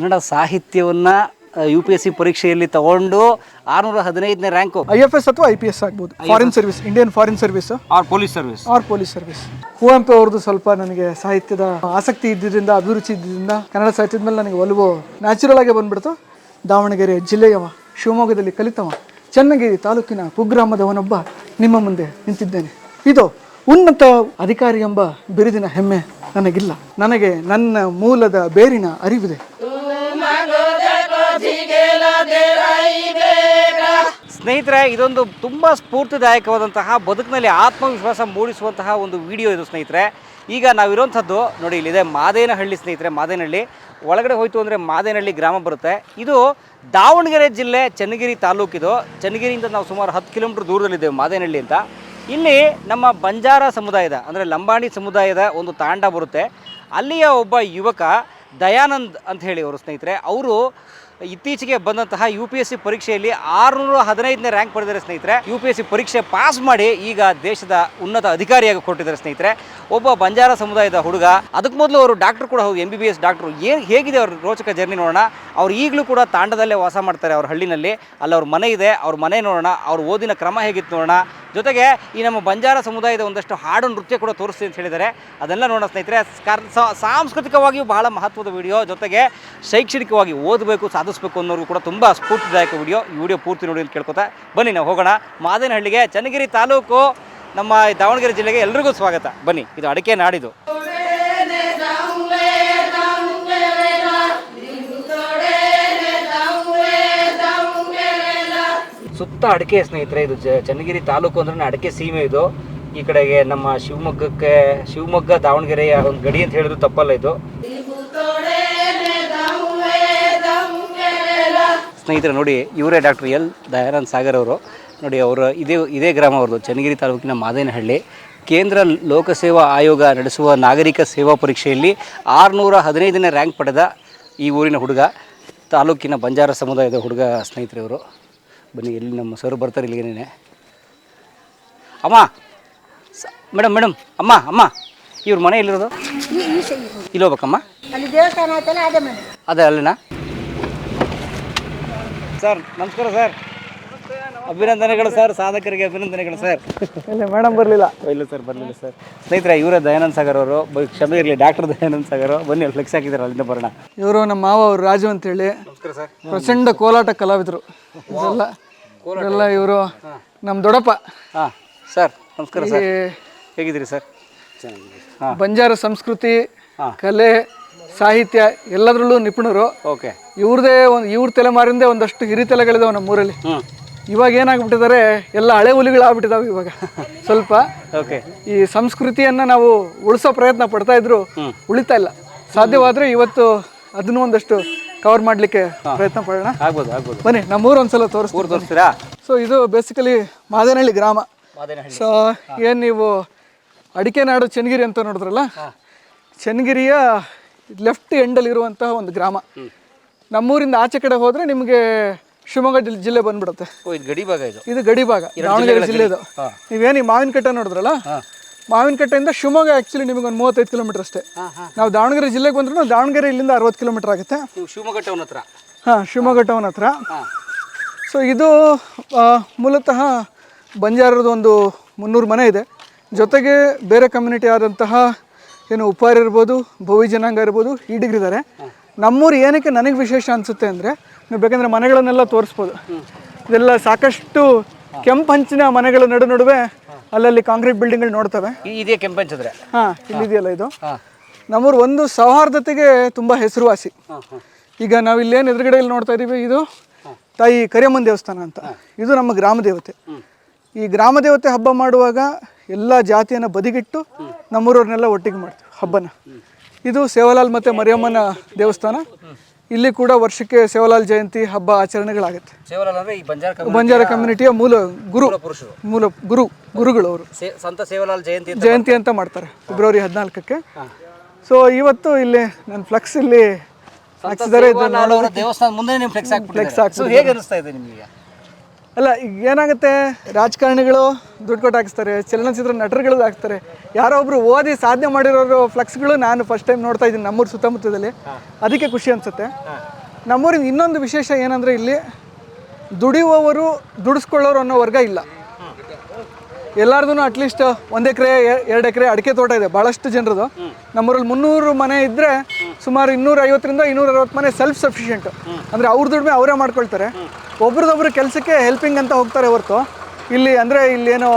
ಕನ್ನಡ ಸಾಹಿತ್ಯವನ್ನು you P S C ಪರೀಕ್ಷೆಯಲ್ಲಿ ತಗೊಂಡು ಆರ್ನೂರ ಹದಿನೈದನೇ ರ್ಯಾಂಕು ಐ ಎಫ್ ಎಸ್ ಅಥವಾ ಐ ಪಿ ಎಸ್ ಆಗ್ಬೋದು? Foreign service Indian foreign service or police service or police service Kuvempu ಅವ್ರದ್ದು ಸ್ವಲ್ಪ ನನಗೆ ಸಾಹಿತ್ಯದ ಆಸಕ್ತಿ ಇದ್ದಿದ್ದರಿಂದ ಅಭಿರುಚಿ ಇದ್ದಿದ್ದರಿಂದ ಕನ್ನಡ ಸಾಹಿತ್ಯದ ಮೇಲೆ ನನಗೆ ಒಲವು ನ್ಯಾಚುರಲ್ ಆಗಿ ಬಂದ್ಬಿಡ್ತು. ದಾವಣಗೆರೆ ಜಿಲ್ಲೆಯವ ಶಿವಮೊಗ್ಗದಲ್ಲಿ ಕಲಿತವ ಚನ್ನಗಿರಿ ತಾಲೂಕಿನ ಕುಗ್ರಾಮದವನೊಬ್ಬ ನಿಮ್ಮ ಮುಂದೆ ನಿಂತಿದ್ದೇನೆ. ಇದು ಉನ್ನತ ಅಧಿಕಾರಿ ಎಂಬ ಬಿರುದಿನ ಹೆಮ್ಮೆ ನನಗಿಲ್ಲ. ನನಗೆ ನನ್ನ ಮೂಲದ ಬೇರಿನ ಅರಿವಿದೆ. ಸ್ನೇಹಿತರೆ, ಇದೊಂದು ತುಂಬ ಸ್ಫೂರ್ತಿದಾಯಕವಾದಂತಹ ಬದುಕಿನಲ್ಲಿ ಆತ್ಮವಿಶ್ವಾಸ ಮೂಡಿಸುವಂತಹ ಒಂದು ವಿಡಿಯೋ ಇದು ಸ್ನೇಹಿತರೆ. ಈಗ ನಾವಿರುವಂಥದ್ದು ನೋಡಿ, ಇಲ್ಲಿದೆ ಮಾದೇನಹಳ್ಳಿ ಸ್ನೇಹಿತರೆ, ಮಾದೇನಹಳ್ಳಿ. ಒಳಗಡೆ ಹೋಯಿತು ಅಂದರೆ ಮಾದೇನಹಳ್ಳಿ ಗ್ರಾಮ ಬರುತ್ತೆ. ಇದು ದಾವಣಗೆರೆ ಜಿಲ್ಲೆ ಚನ್ನಗಿರಿ ತಾಲೂಕಿದು. ಚನ್ನಗಿರಿಯಿಂದ ನಾವು ಸುಮಾರು ಹತ್ತು ಕಿಲೋಮೀಟ್ರ್ ದೂರದಲ್ಲಿದ್ದೇವೆ ಮಾದೇನಹಳ್ಳಿ ಅಂತ. ಇಲ್ಲಿ ನಮ್ಮ ಬಂಜಾರ ಸಮುದಾಯದ, ಅಂದರೆ ಲಂಬಾಣಿ ಸಮುದಾಯದ ಒಂದು ತಾಂಡ ಬರುತ್ತೆ. ಅಲ್ಲಿಯ ಒಬ್ಬ ಯುವಕ ದಯಾನಂದ್ ಅಂತ ಹೇಳಿ ಅವರು ಸ್ನೇಹಿತರೆ, ಅವರು ಇತ್ತೀಚೆಗೆ ಬಂದಂತಹ ಯು ಪಿ ಎಸ್ ಸಿ ಪರೀಕ್ಷೆಯಲ್ಲಿ ಆರುನೂರ ಹದಿನೈದನೇ ರ್ಯಾಂಕ್ ಪಡೆದಿದ್ದಾರೆ ಸ್ನೇಹಿತರೆ. ಯು ಪಿ ಎಸ್ ಸಿ ಪರೀಕ್ಷೆ ಪಾಸ್ ಮಾಡಿ ಈಗ ದೇಶದ ಉನ್ನತ ಅಧಿಕಾರಿಯಾಗಿ ಕೊಟ್ಟಿದ್ದಾರೆ ಸ್ನೇಹಿತರೆ. ಒಬ್ಬ ಬಂಜಾರ ಸಮುದಾಯದ ಹುಡುಗ, ಅದಕ್ಕೆ ಮೊದಲು ಅವರು ಡಾಕ್ಟರ್ ಕೂಡ ಹೋಗಿ M B B S doctor ಏನು ಹೇಗಿದೆ ಅವ್ರ ರೋಚಕ ಜರ್ನಿ ನೋಡೋಣ. ಅವ್ರು ಈಗಲೂ ಕೂಡ ತಾಂಡದಲ್ಲೇ ವಾಸ ಮಾಡ್ತಾರೆ ಅವ್ರ ಹಳ್ಳಿನಲ್ಲಿ. ಅಲ್ಲಿ ಅವ್ರ ಮನೆ ಇದೆ, ಅವ್ರ ಮನೆ ನೋಡೋಣ. ಅವ್ರ ಓದಿನ ಕ್ರಮ ಹೇಗಿತ್ತು ನೋಡೋಣ. ಜೊತೆಗೆ ಈ ನಮ್ಮ ಬಂಜಾರ ಸಮುದಾಯದ ಒಂದಷ್ಟು ಹಾಡು ನೃತ್ಯ ಕೂಡ ತೋರಿಸ್ತೀನಿ ಅಂತ ಹೇಳಿದ್ದಾರೆ. ಅದೆಲ್ಲ ನೋಡೋಣ ಸ್ನೇಹಿತರೆ ಸಾಂಸ್ಕೃತಿಕವಾಗಿಯೂ ಬಹಳ ಮಹತ್ವದ ವಿಡಿಯೋ. ಜೊತೆಗೆ ಶೈಕ್ಷಣಿಕವಾಗಿ ಓದಬೇಕು, ಸಾಧಿಸಬೇಕು ಅನ್ನೋರು ಕೂಡ ತುಂಬ ಸ್ಫೂರ್ತಿದಾಯಕ ವಿಡಿಯೋ. ಈ ವಿಡಿಯೋ ಪೂರ್ತಿ ನೋಡಿ ಅಂತ ಕೇಳ್ಕೊತಾ ಬನ್ನಿ ನಾವು ಹೋಗೋಣ. ಮಾದೇನಹಳ್ಳಿಗೆ, ಚನ್ನಗಿರಿ ತಾಲೂಕು, ನಮ್ಮ ದಾವಣಗೆರೆ ಜಿಲ್ಲೆಗೆ ಎಲ್ರಿಗೂ ಸ್ವಾಗತ. ಬನ್ನಿ, ಇದು ಅಡಿಕೆ ನಾಡಿದು. ಸುತ್ತ ಅಡಿಕೆ ಸ್ನೇಹಿತರೆ, ಇದು ಚನ್ನಗಿರಿ ತಾಲೂಕು ಅಂದ್ರೆ ಅಡಿಕೆ ಸೀಮೆ ಇದು. ಈ ಕಡೆಗೆ ನಮ್ಮ ಶಿವಮೊಗ್ಗಕ್ಕೆ, ಶಿವಮೊಗ್ಗ ದಾವಣಗೆರೆಯ ಒಂದು ಗಡಿ ಅಂತ ಹೇಳಿದ್ರು ತಪ್ಪಲ್ಲ ಇದು. ಸ್ನೇಹಿತರೆ, ನೋಡಿ, ಇವರೇ ಡಾಕ್ಟರ್ ಎಲ್. ದಯಾನಂದ್ ಸಾಗರ್ ಅವರು. ನೋಡಿ, ಅವರು ಇದೇ ಇದೇ ಗ್ರಾಮ ಅವ್ರದ್ದು, ಚನ್ನಗಿರಿ ತಾಲೂಕಿನ ಮಾದೇನಹಳ್ಳಿ. ಕೇಂದ್ರ ಲೋಕಸೇವಾ ಆಯೋಗ ನಡೆಸುವ ನಾಗರಿಕ ಸೇವಾ ಪರೀಕ್ಷೆಯಲ್ಲಿ ಆರುನೂರ ಹದಿನೈದನೇ ರ್ಯಾಂಕ್ ಪಡೆದ ಈ ಊರಿನ ಹುಡುಗ, ತಾಲೂಕಿನ ಬಂಜಾರ ಸಮುದಾಯದ ಹುಡುಗ ಸ್ನೇಹಿತರೆ ಇವರು. ಬನ್ನಿ ಎಲ್ಲಿ ನಮ್ಮ ಸರ್ ಬರ್ತಾರೆ ಇಲ್ಲಿಗೇನೆ ಅಮ್ಮ! ಮೇಡಮ್ ಮೇಡಮ್ ಅಮ್ಮ ಅಮ್ಮ! ಇವ್ರ ಮನೆ ಎಲ್ಲಿರೋದು? ಇಲ್ಲಿ ಹೋಗ್ಬೇಕಮ್ಮ. ಅಲ್ಲಿ ದೇವಸ್ಥಾನ ಆಯ್ತಲ್ಲ ಅದೇ ಮನೆ. ಅದೇ ಅಲ್ಲಿನಾ? ಸರ್ ನಮಸ್ಕಾರ ಸರ್. ಅಭಿನಂದನೆಗಳು ಸರ್ ಸಾಧಕರಿಗೆ ಅಭಿನಂದನೆಗಳು ಸರ್ ಇಲ್ಲ ಮೇಡಮ್ ಬರಲಿಲ್ಲ. ಇಲ್ಲ ಸರ್ ಬರಲಿಲ್ಲ ಸರ್ ಸ್ನೇಹಿತರೆ ಇವರೇ ದಯಾನಂದ್ ಸಾಗರ್ ಅವರು ಕ್ಷಮೆ ಇರಲಿ ಡಾಕ್ಟರ್ ದಯಾನಂದ್ ಸಾಗರ್ ಬನ್ನಿ ಅಲ್ಲಿ ಫ್ಲೆಕ್ಸ್ ಹಾಕಿದ್ದಾರೆ ಅಲ್ಲಿಂದ ಬರೋಣ. ಇವರು ನಮ್ಮ ಮಾವ ಅವರು ರಾಜು ಅಂತೇಳಿ ನಮಸ್ಕಾರ ಸರ್ ಪ್ರಚಂಡ ಕೋಲಾಟ ಕಲಾವಿದರು. ಇದೆಲ್ಲ ಇದೆಲ್ಲ ಇವರು ನಮ್ಮ ದೊಡ್ಡಪ್ಪ. ಹಾಂ ಸರ್ ನಮಸ್ಕಾರ ಸರ್ ಹೇಗಿದ್ದೀರಿ ಸರ್ ಬಂಜಾರ ಸಂಸ್ಕೃತಿ ಕಲೆ ಸಾಹಿತ್ಯ ಎಲ್ಲದರಲ್ಲೂ ನಿಪುಣರು. ಓಕೆ. ಇವ್ರದೇ ಒಂದು ಇವ್ರ ತಲೆಮಾರಿಂದೇ ಒಂದಷ್ಟು ಹಿರಿತಲೆಗಳಿದಾವೆ ನಮ್ಮೂರಲ್ಲಿ. ಇವಾಗ ಏನಾಗ್ಬಿಟ್ಟಿದ್ದಾರೆ ಎಲ್ಲ ಹಳೆ ಹುಲಿಗಳಾಗ್ಬಿಟ್ಟಿದಾವೆ ಇವಾಗ. ಸ್ವಲ್ಪ ಓಕೆ ಈ ಸಂಸ್ಕೃತಿಯನ್ನ ನಾವು ಉಳಿಸೋ ಪ್ರಯತ್ನ ಪಡ್ತಾ ಇದ್ರು ಉಳಿತಾ ಇಲ್ಲ. ಸಾಧ್ಯವಾದ್ರೆ ಇವತ್ತು ಅದನ್ನು ಒಂದಷ್ಟು ಕವರ್ ಮಾಡಲಿಕ್ಕೆ ಪ್ರಯತ್ನ ಪಡೋಣ. ಆಗ್ಬೋದು ಆಗ್ಬೋದು. ಬನ್ನಿ ನಮ್ಮೂರು ಒಂದ್ಸಲ ತೋರಿಸ್ತೀನಿ. ಊರು ತೋರಿಸ್ತೀರಾ? ಸೊ ಇದು ಬೇಸಿಕಲಿ ಮಾದೇನಹಳ್ಳಿ ಗ್ರಾಮ. ಸೊ ಏನು ನೀವು ಅಡಿಕೆ ನಾಡು ಚನ್ನಗಿರಿ ಅಂತ ನೋಡಿದ್ರಲ್ಲ? ಚನ್ನಗಿರಿಯ ಲೆಫ್ಟ್ ಎಂಡಲ್ಲಿ ಇರುವಂತಹ ಒಂದು ಗ್ರಾಮ. ನಮ್ಮೂರಿಂದ ಆಚೆ ಕಡೆ ಹೋದರೆ ನಿಮಗೆ ಶಿವಮೊಗ್ಗ ಜಿಲ್- ಜಿಲ್ಲೆ ಬಂದ್ಬಿಡುತ್ತೆ. ಓ ಇದು ಗಡಿ ಭಾಗ ಇದು? ಇದು ಗಡಿ ಭಾಗ ದಾವಣಗೆರೆ ಜಿಲ್ಲೆದು. ನೀವೇನು ಈ ಮಾವಿನಕಟ್ಟೆ ನೋಡಿದ್ರಲ್ಲ? ಮಾವಿನಕಟ್ಟೆಯಿಂದ ಶಿವಮೊಗ್ಗ ಆ್ಯಕ್ಚುಲಿ ನಿಮಗೆ ಒಂದು ಮೂವತ್ತೈದು ಕಿಲೋಮೀಟರ್ ಅಷ್ಟೇ. ನಾವು ದಾವಣಗೆರೆ ಜಿಲ್ಲೆಗೆ ಬಂದ್ರೂ ದಾವಣಗೆರೆ ಇಲ್ಲಿಂದ ಅರವತ್ತು ಕಿಲೋಮೀಟರ್ ಆಗುತ್ತೆ. ಶಿವಮೊಗ್ಗ ಟೌನ್ ಹತ್ರ? ಹಾಂ ಶಿವಮೊಗ್ಗ ಟೌನ್ ಹತ್ರ. ಸೊ ಇದು ಮೂಲತಃ ಬಂಜಾರದ ಒಂದು ಮುನ್ನೂರು ಮನೆ ಇದೆ. ಜೊತೆಗೆ ಬೇರೆ ಕಮ್ಯುನಿಟಿ ಆದಂತಹ ಏನು ಉಪ್ಪಾರ ಇರ್ಬೋದು ಭೋವಿ ಜನಾಂಗ ಇರ್ಬೋದು ಈಡಿಗರಿದ್ದಾರೆ ನಮ್ಮೂರು ಏನಕ್ಕೆ ನನಗೆ ವಿಶೇಷ ಅನಿಸುತ್ತೆ ಅಂದರೆ ನೀವು ಬೇಕಂದರೆ ಮನೆಗಳನ್ನೆಲ್ಲ ತೋರಿಸ್ಬೋದು. ಇದೆಲ್ಲ ಸಾಕಷ್ಟು ಕೆಂಪು ಹಂಚಿನ ಮನೆಗಳ ನಡು ನಡುವೆ ಅಲ್ಲಲ್ಲಿ ಕಾಂಕ್ರೀಟ್ ಬಿಲ್ಡಿಂಗ್ಗಳು ನೋಡ್ತವೆ. ಇದೇ ಕೆಂಪಂಚದ್ರೆ ಹಾಂ ಇಲ್ಲಿದೆಯಲ್ಲ ಇದು? ನಮ್ಮೂರು ಒಂದು ಸೌಹಾರ್ದತೆಗೆ ತುಂಬ ಹೆಸರುವಾಸಿ. ಈಗ ನಾವು ಇಲ್ಲೇನು ಎದುರುಗಡೆಯಲ್ಲಿ ನೋಡ್ತಾ ಇದ್ದೀವಿ ಇದು ತಾಯಿ ಕರಿಯಮ್ಮನ ದೇವಸ್ಥಾನ ಅಂತ. ಇದು ನಮ್ಮ ಗ್ರಾಮ ದೇವತೆ. ಈ ಗ್ರಾಮ ದೇವತೆ ಹಬ್ಬ ಮಾಡುವಾಗ ಎಲ್ಲ ಜಾತಿಯನ್ನು ಬದಿಗಿಟ್ಟು ನಮ್ಮೂರವ್ರನ್ನೆಲ್ಲ ಒಟ್ಟಿಗೆ ಮಾಡ್ತೀವಿ ಹಬ್ಬನ. ಇದು ಸೇವಾಲಾಲ್ ಮತ್ತು ಮರಿಯಮ್ಮನ ದೇವಸ್ಥಾನ. ಇಲ್ಲಿ ಕೂಡ ವರ್ಷಕ್ಕೆ ಸೇವಾಲಾಲ್ ಜಯಂತಿ ಹಬ್ಬ ಆಚರಣೆಗಳಾಗುತ್ತೆ. ಸೇವಾಲಾಲ್ ಅಂದ್ರೆ ಈ ಬಂಜಾರ ಬಂಜಾರ ಕಮ್ಯುನಿಟಿಯ ಮೂಲ ಗುರು ಪುರುಷರು. ಮೂಲ ಗುರು ಗುರುಗಳು ಅವರು ಸಂತ ಸೇವಾಲಾಲ್ ಜಯಂತಿ ಅಂತ ಜಯಂತಿ ಅಂತ ಮಾಡ್ತಾರೆ ಫೆಬ್ರವರಿ ಹದಿನಾಲ್ಕಕ್ಕೆ. ಸೊ ಇವತ್ತು ಇಲ್ಲಿ ನನ್ನ ಫ್ಲೆಕ್ಸ್ ಇಲ್ಲಿ ಹಾಕ್ಸಿದ್ದಾರೆ ದೇವಸ್ಥಾನ ಮುಂದೆ ಫ್ಲೆಕ್ಸ್ ಹಾಕ್ಬಿಟ್ಟಿದ್ದಾರೆ. ಸೊ ಹೇಗೆ ಅನಿಸ್ತಾ ಇದೆ ನಿಮಗೆ? ಅಲ್ಲ ಈಗ ಏನಾಗುತ್ತೆ? ರಾಜಕಾರಣಿಗಳು ದುಡ್ಡು ಕೊಟ್ಟು ಹಾಕಿಸ್ತಾರೆ ಚಲನಚಿತ್ರ ನಟರುಗಳು ಹಾಕ್ತಾರೆ. ಯಾರೋ ಒಬ್ರು ಓದಿ ಸಾಧನೆ ಮಾಡಿರೋರು ಫ್ಲೆಕ್ಸ್ಗಳು ನಾನು ಫಸ್ಟ್ ಟೈಮ್ ನೋಡ್ತಾ ಇದ್ದೀನಿ ನಮ್ಮೂರು ಸುತ್ತಮುತ್ತದಲ್ಲಿ. ಅದಕ್ಕೆ ಖುಷಿ ಅನಿಸುತ್ತೆ. ನಮ್ಮೂರಿನ ಇನ್ನೊಂದು ವಿಶೇಷ ಏನಂದರೆ ಇಲ್ಲಿ ದುಡಿಯುವವರು ದುಡಿಸ್ಕೊಳ್ಳೋರು ಅನ್ನೋ ವರ್ಗ ಇಲ್ಲ. ಎಲ್ಲಾರ್ದು ಅಟ್ಲೀಸ್ಟ್ ಒಂದು ಎಕರೆ ಎರಡು ಎಕರೆ ಅಡಿಕೆ ತೋಟ ಇದೆ ಭಾಳಷ್ಟು ಜನರದು. ನಮ್ಮೂರಲ್ಲಿ ಮುನ್ನೂರು ಮನೆ ಇದ್ದರೆ ಸುಮಾರು ಇನ್ನೂರ ಐವತ್ತರಿಂದ ಇನ್ನೂರ ಅರವತ್ತು ಮನೆ ಸೆಲ್ಫ್ ಸಫಿಷಿಯೆಂಟ್ ಅಂದರೆ ಅವ್ರ ದುಡ್ಮೆ ಅವರೇ ಮಾಡ್ಕೊಳ್ತಾರೆ. ಒಬ್ರದೊಬ್ರು ಕೆಲಸಕ್ಕೆ ಹೆಲ್ಪಿಂಗ್ ಅಂತ ಹೋಗ್ತಾರೆ ಹೊರತು. ಇಲ್ಲಿ ಅಂದರೆ ಇಲ್ಲೇನೋ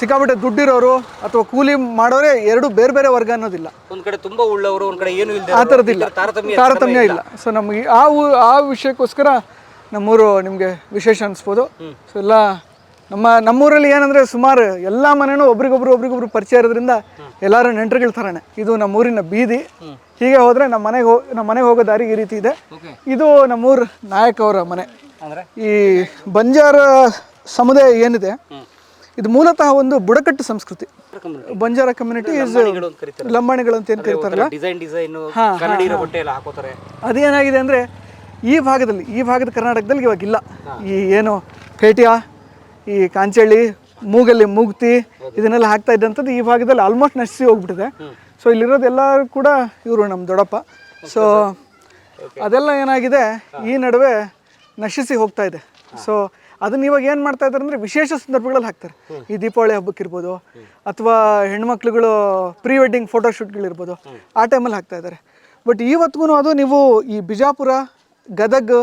ಸಿಕ್ಕಾಪಟ್ಟೆ ದುಡ್ಡಿರೋರು ಅಥವಾ ಕೂಲಿ ಮಾಡೋರೇ ಎರಡು ಬೇರೆ ಬೇರೆ ವರ್ಗ ಅನ್ನೋದಿಲ್ಲ. ಒಂದ್ ಕಡೆ ತುಂಬಾ ಉಳ್ಳವರು ಒಂದ್ ಕಡೆ ಏನು ಇಲ್ಲದೆ ಆ ಥರದ್ದಿಲ್ಲ ತಾರತಮ್ಯ ಇಲ್ಲ. ಸೊ ನಮಗೆ ಆ ಆ ವಿಷಯಕ್ಕೋಸ್ಕರ ನಮ್ಮೂರು ನಿಮಗೆ ವಿಶೇಷ ಅನಿಸ್ಬೋದು. ಸೊ ಎಲ್ಲ ನಮ್ಮ ನಮ್ಮೂರಲ್ಲಿ ಏನಂದರೆ ಸುಮಾರು ಎಲ್ಲ ಮನೆನೂ ಒಬ್ರಿಗೊಬ್ರು ಒಬ್ರಿಗೊಬ್ರು ಪರಿಚಯ ಇರೋದ್ರಿಂದ ಎಲ್ಲರೂ ನೆಂಟರುಗಳ ಥರನೇ. ಇದು ನಮ್ಮೂರಿನ ಬೀದಿ. ಹೀಗೆ ಹೋದರೆ ನಮ್ಮ ಮನೆಗೆ ಹೋ ನಮ್ಮ ಮನೆಗೆ ಹೋಗೋ ದಾರಿ ಈ ರೀತಿ ಇದೆ. ಇದು ನಮ್ಮೂರ ನಾಯಕ್ ಅವರ ಮನೆ. ಈ ಬಂಜಾರ ಸಮುದಾಯ ಏನಿದೆ ಇದು ಮೂಲತಃ ಒಂದು ಬುಡಕಟ್ಟು ಸಂಸ್ಕೃತಿ. ಬಂಜಾರ ಕಮ್ಯುನಿಟಿ ಇಸ್ ಲಂಬಾಣಿಗಳು ಅಂತ. ಏನು ಕರೀತಾರಲ್ಲ? ಅದೇನಾಗಿದೆ ಅಂದರೆ ಈ ಭಾಗದಲ್ಲಿ ಈ ಭಾಗದ ಕರ್ನಾಟಕದಲ್ಲಿ ಇವಾಗಿಲ್ಲ ಈ ಏನು ಪೇಟಿಯ ಈ ಕಾಂಚಳ್ಳಿ ಮೂಗಲ್ಲಿ ಮೂಗ್ತಿ, ಇದನ್ನೆಲ್ಲ ಹಾಕ್ತಾ ಇದ್ದಂಥದ್ದು ಈ ಭಾಗದಲ್ಲಿ ಆಲ್ಮೋಸ್ಟ್ ನಶಿಸಿ ಹೋಗ್ಬಿಟ್ಟಿದೆ. ಸೊ ಇಲ್ಲಿರೋದೆಲ್ಲರೂ ಕೂಡ ಇವರು ನಮ್ಮ ದೊಡ್ಡಪ್ಪ. ಸೊ ಅದೆಲ್ಲ ಏನಾಗಿದೆ, ಈ ನಡುವೆ ನಶಿಸಿ ಹೋಗ್ತಾ ಇದೆ. ಸೊ ಅದನ್ನ ಇವಾಗ ಏನು ಮಾಡ್ತಾ ಇದ್ದಾರೆ ಅಂದರೆ ವಿಶೇಷ ಸಂದರ್ಭಗಳಲ್ಲಿ ಹಾಕ್ತಾರೆ. ಈ ದೀಪಾವಳಿ ಹಬ್ಬಕ್ಕಿರ್ಬೋದು, ಅಥವಾ ಹೆಣ್ಮಕ್ಳುಗಳು ಪ್ರೀ ವೆಡ್ಡಿಂಗ್ ಫೋಟೋಶೂಟ್ಗಳಿರ್ಬೋದು ಆ ಟೈಮಲ್ಲಿ ಹಾಕ್ತಾ ಇದ್ದಾರೆ. ಬಟ್ ಇವತ್ತಿಗೂ ಅದು ನೀವು ಈ ಬಿಜಾಪುರ, ಗದಗ್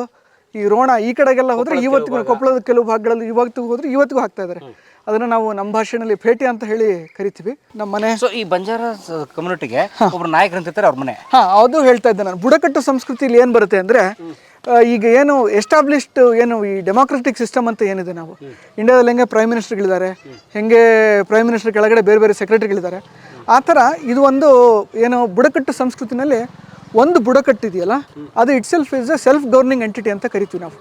ಈ ರೋಣ ಈ ಕಡೆಗೆಲ್ಲ ಹೋದ್ರೆ ಇವತ್ತಿಗೂ ಕೊಪ್ಪಳದ ಕೆಲವು ಭಾಗಗಳಲ್ಲಿ ಇವತ್ತಿಗೂ ಹೋದ್ರೆ ಇವತ್ತಿಗೂ ಹಾಕ್ತಾ ಇದ್ದಾರೆ ಅದನ್ನ ನಾವು ನಮ್ಮ ಭಾಷೆನಲ್ಲಿ ಭೇಟಿ ಅಂತ ಹೇಳಿ ಕರಿತೀವಿ. ನಮ್ಮ ಮನೆ ಸೊ ಈ ಬಂಜಾರ ಕಮ್ಯುನಿಟಿಗೆ ಒಬ್ರು ನಾಯಕರು ಅಂತ ಇರ್ತಾರೆ ಅವ್ರ ಮನೆ. ಹಾ ಅದು ಹೇಳ್ತಾ ಇದ್ದೆ ನಾನು. ಬುಡಕಟ್ಟು ಸಂಸ್ಕೃತಿಲಿ ಏನು ಬರುತ್ತೆ ಅಂದರೆ ಈಗ ಏನು ಎಸ್ಟಾಬ್ಲಿಷ್ಡ್ ಏನು ಈ ಡೆಮಾಕ್ರೆಟಿಕ್ ಸಿಸ್ಟಮ್ ಅಂತ ಏನಿದೆ ನಾವು. ಇಂಡಿಯಾದಲ್ಲಿ ಹೆಂಗೆ ಪ್ರೈಮ್ ಮಿನಿಸ್ಟರ್ಗಳಿದ್ದಾರೆ ಹೆಂಗೆ ಪ್ರೈಮ್ ಮಿನಿಸ್ಟರ್ ಕೆಳಗಡೆ ಬೇರೆ ಬೇರೆ ಸೆಕ್ರೆಟರಿಗಳಿದ್ದಾರೆ ಆ ಥರ ಇದು ಒಂದು ಏನು ಬುಡಕಟ್ಟು ಸಂಸ್ಕೃತಿನಲ್ಲಿ ಒಂದು ಬುಡಕಟ್ಟು ಇದೆಯಲ್ಲ ಅದು itself is a self governing entity ಅಂತ ಕರಿತೀವಿ ನಾವು.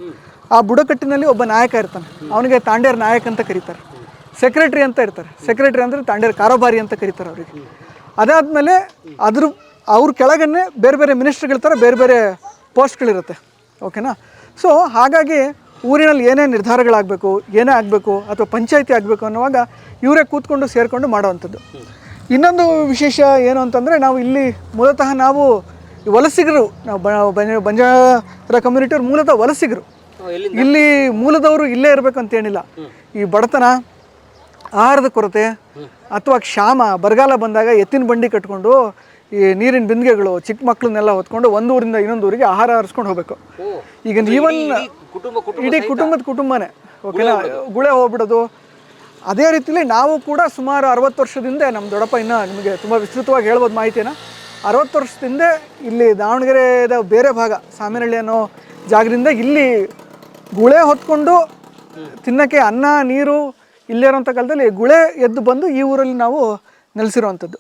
ಆ ಬುಡಕಟ್ಟಿನಲ್ಲಿ ಒಬ್ಬ ನಾಯಕ ಇರ್ತಾನೆ. ಅವನಿಗೆ ತಾಂಡೇರ್ ನಾಯಕ ಅಂತ ಕರೀತಾರೆ. ಸೆಕ್ರೆಟರಿ ಅಂತ ಇರ್ತಾರೆ. ಸೆಕ್ರೆಟರಿ ಅಂದರೆ ತಾಂಡೇರ್ ಕಾರೋಬಾರಿ ಅಂತ ಕರೀತಾರೆ ಅವರಿಗೆ. ಅದಾದಮೇಲೆ ಅದ್ರ, ಅವ್ರ ಕೆಳಗನ್ನೇ ಬೇರೆ ಬೇರೆ ಮಿನಿಸ್ಟ್ರಿಗಳ ಥರ ಬೇರೆ ಬೇರೆ ಪೋಸ್ಟ್ಗಳಿರುತ್ತೆ ಓಕೆನಾ ಸೊ ಹಾಗಾಗಿ ಊರಿನಲ್ಲಿ ಏನೇ ನಿರ್ಧಾರಗಳಾಗಬೇಕು, ಏನೇ ಆಗಬೇಕು, ಅಥವಾ ಪಂಚಾಯತಿ ಆಗಬೇಕು ಅನ್ನುವಾಗ ಇವರೇ ಕೂತ್ಕೊಂಡು ಸೇರಿಕೊಂಡು ಮಾಡೋವಂಥದ್ದು. ಇನ್ನೊಂದು ವಿಶೇಷ ಏನು ಅಂತಂದರೆ ನಾವು ಇಲ್ಲಿ ಮೂಲತಃ ನಾವು ಈ ವಲಸಿಗರು ನಾವು ಬಂಜಾರ ಕಮ್ಯುನಿಟಿ ಕಮ್ಯುನಿಟಿಯವ್ರು ಮೂಲತಃ ವಲಸಿಗರು. ಇಲ್ಲಿ ಮೂಲದವರು ಇಲ್ಲೇ ಇರಬೇಕಂತ ಏನಿಲ್ಲ. ಈ ಬಡತನ ಆಹಾರದ ಕೊರತೆ ಅಥವಾ ಕ್ಷಾಮ ಬರಗಾಲ ಬಂದಾಗ ಎತ್ತಿನ ಬಂಡಿ ಕಟ್ಕೊಂಡು ಈ ನೀರಿನ ಬಿಂದಿಗೆಗಳು ಚಿಕ್ಕ ಮಕ್ಕಳನ್ನೆಲ್ಲ ಹೊತ್ಕೊಂಡು ಒಂದು ಊರಿಂದ ಇನ್ನೊಂದು ಊರಿಗೆ ಆಹಾರ ಹರಿಸ್ಕೊಂಡು ಹೋಗ್ಬೇಕು. ಈಗ ಈವನ್ ಇಡೀ ಕುಟುಂಬದ ಕುಟುಂಬನೇ ಓಕೆನಾ ಗುಳೆ ಹೋಗ್ಬಿಡೋದು. ಅದೇ ರೀತಿಲಿ ನಾವು ಕೂಡ ಸುಮಾರು ಅರವತ್ತು ವರ್ಷದಿಂದ ನಮ್ಮ ದೊಡ್ಡಪ್ಪ ಇನ್ನೂ ನಿಮಗೆ ತುಂಬ ವಿಸ್ತೃತವಾಗಿ ಹೇಳ್ಬೋದು ಮಾಹಿತಿನ ಅರವತ್ತು ವರ್ಷದಿಂದ ಇಲ್ಲಿ ದಾವಣಗೆರೆದ ಬೇರೆ ಭಾಗ ಸಾಮೇನಹಳ್ಳಿ ಅನ್ನೋ ಜಾಗದಿಂದ ಇಲ್ಲಿ ಗುಳೆ ಹೊತ್ಕೊಂಡು ತಿನ್ನಕ್ಕೆ ಅನ್ನ, ನೀರು ಇಲ್ಲಿರೋಂಥ ಕಾಲದಲ್ಲಿ ಗುಳೆ ಎದ್ದು ಬಂದು ಈ ಊರಲ್ಲಿ ನಾವು ನೆಲೆಸಿರೋವಂಥದ್ದು.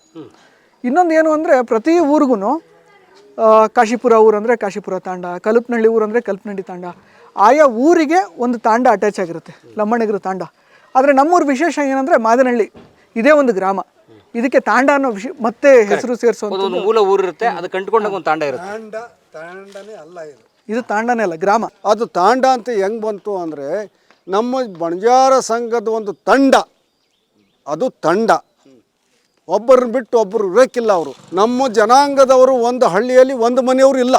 ಇನ್ನೊಂದು ಏನು ಅಂದರೆ ಪ್ರತಿ ಊರಿಗೂ ಕಾಶಿಪುರ ಊರು ಅಂದರೆ ಕಾಶಿಪುರ ತಾಂಡ, ಕಲ್ಪನಹಳ್ಳಿ ಊರು ಅಂದರೆ ಕಲ್ಪನಹಳ್ಳಿ ತಾಂಡ. ಆಯಾ ಊರಿಗೆ ಒಂದು ತಾಂಡ ಅಟ್ಯಾಚ್ ಆಗಿರುತ್ತೆ ಲಮ್ಮಣಿಗರ ತಾಂಡ. ಆದರೆ ನಮ್ಮೂರು ವಿಶೇಷ ಏನಂದರೆ ಮಾದನಹಳ್ಳಿ, ಇದೇ ಒಂದು ಗ್ರಾಮ. ಇದಕ್ಕೆ ತಾಂಡ ಅನ್ನೋ ವಿಷಯ ಮತ್ತೆ ಹೆಸರು ಸೇರಿಸುವಂಥ ಒಂದು ಮೂಲ ಊರಿರುತ್ತೆ ಅದು ಕಂಡುಕೊಂಡಾಗ ಒಂದು ತಾಂಡ ಇರುತ್ತೆ. ತಾಂಡ ತಾಂಡನೇ ಅಲ್ಲ ಇದು. ಇದು ತಾಂಡನೇ ಅಲ್ಲ ಗ್ರಾಮ. ಅದು ತಾಂಡ ಅಂತ ಹೆಂಗೆ ಬಂತು ಅಂದರೆ ನಮ್ಮ ಬಣಜಾರ ಸಂಘದ ಒಂದು ತಂಡ ಅದು ತಂಡ. ಒಬ್ಬರನ್ನ ಬಿಟ್ಟು ಒಬ್ಬರು ಇರೋಕ್ಕಿಲ್ಲ ಅವರು. ನಮ್ಮ ಜನಾಂಗದವರು ಒಂದು ಹಳ್ಳಿಯಲ್ಲಿ ಒಂದು ಮನೆಯವರು ಇಲ್ಲ.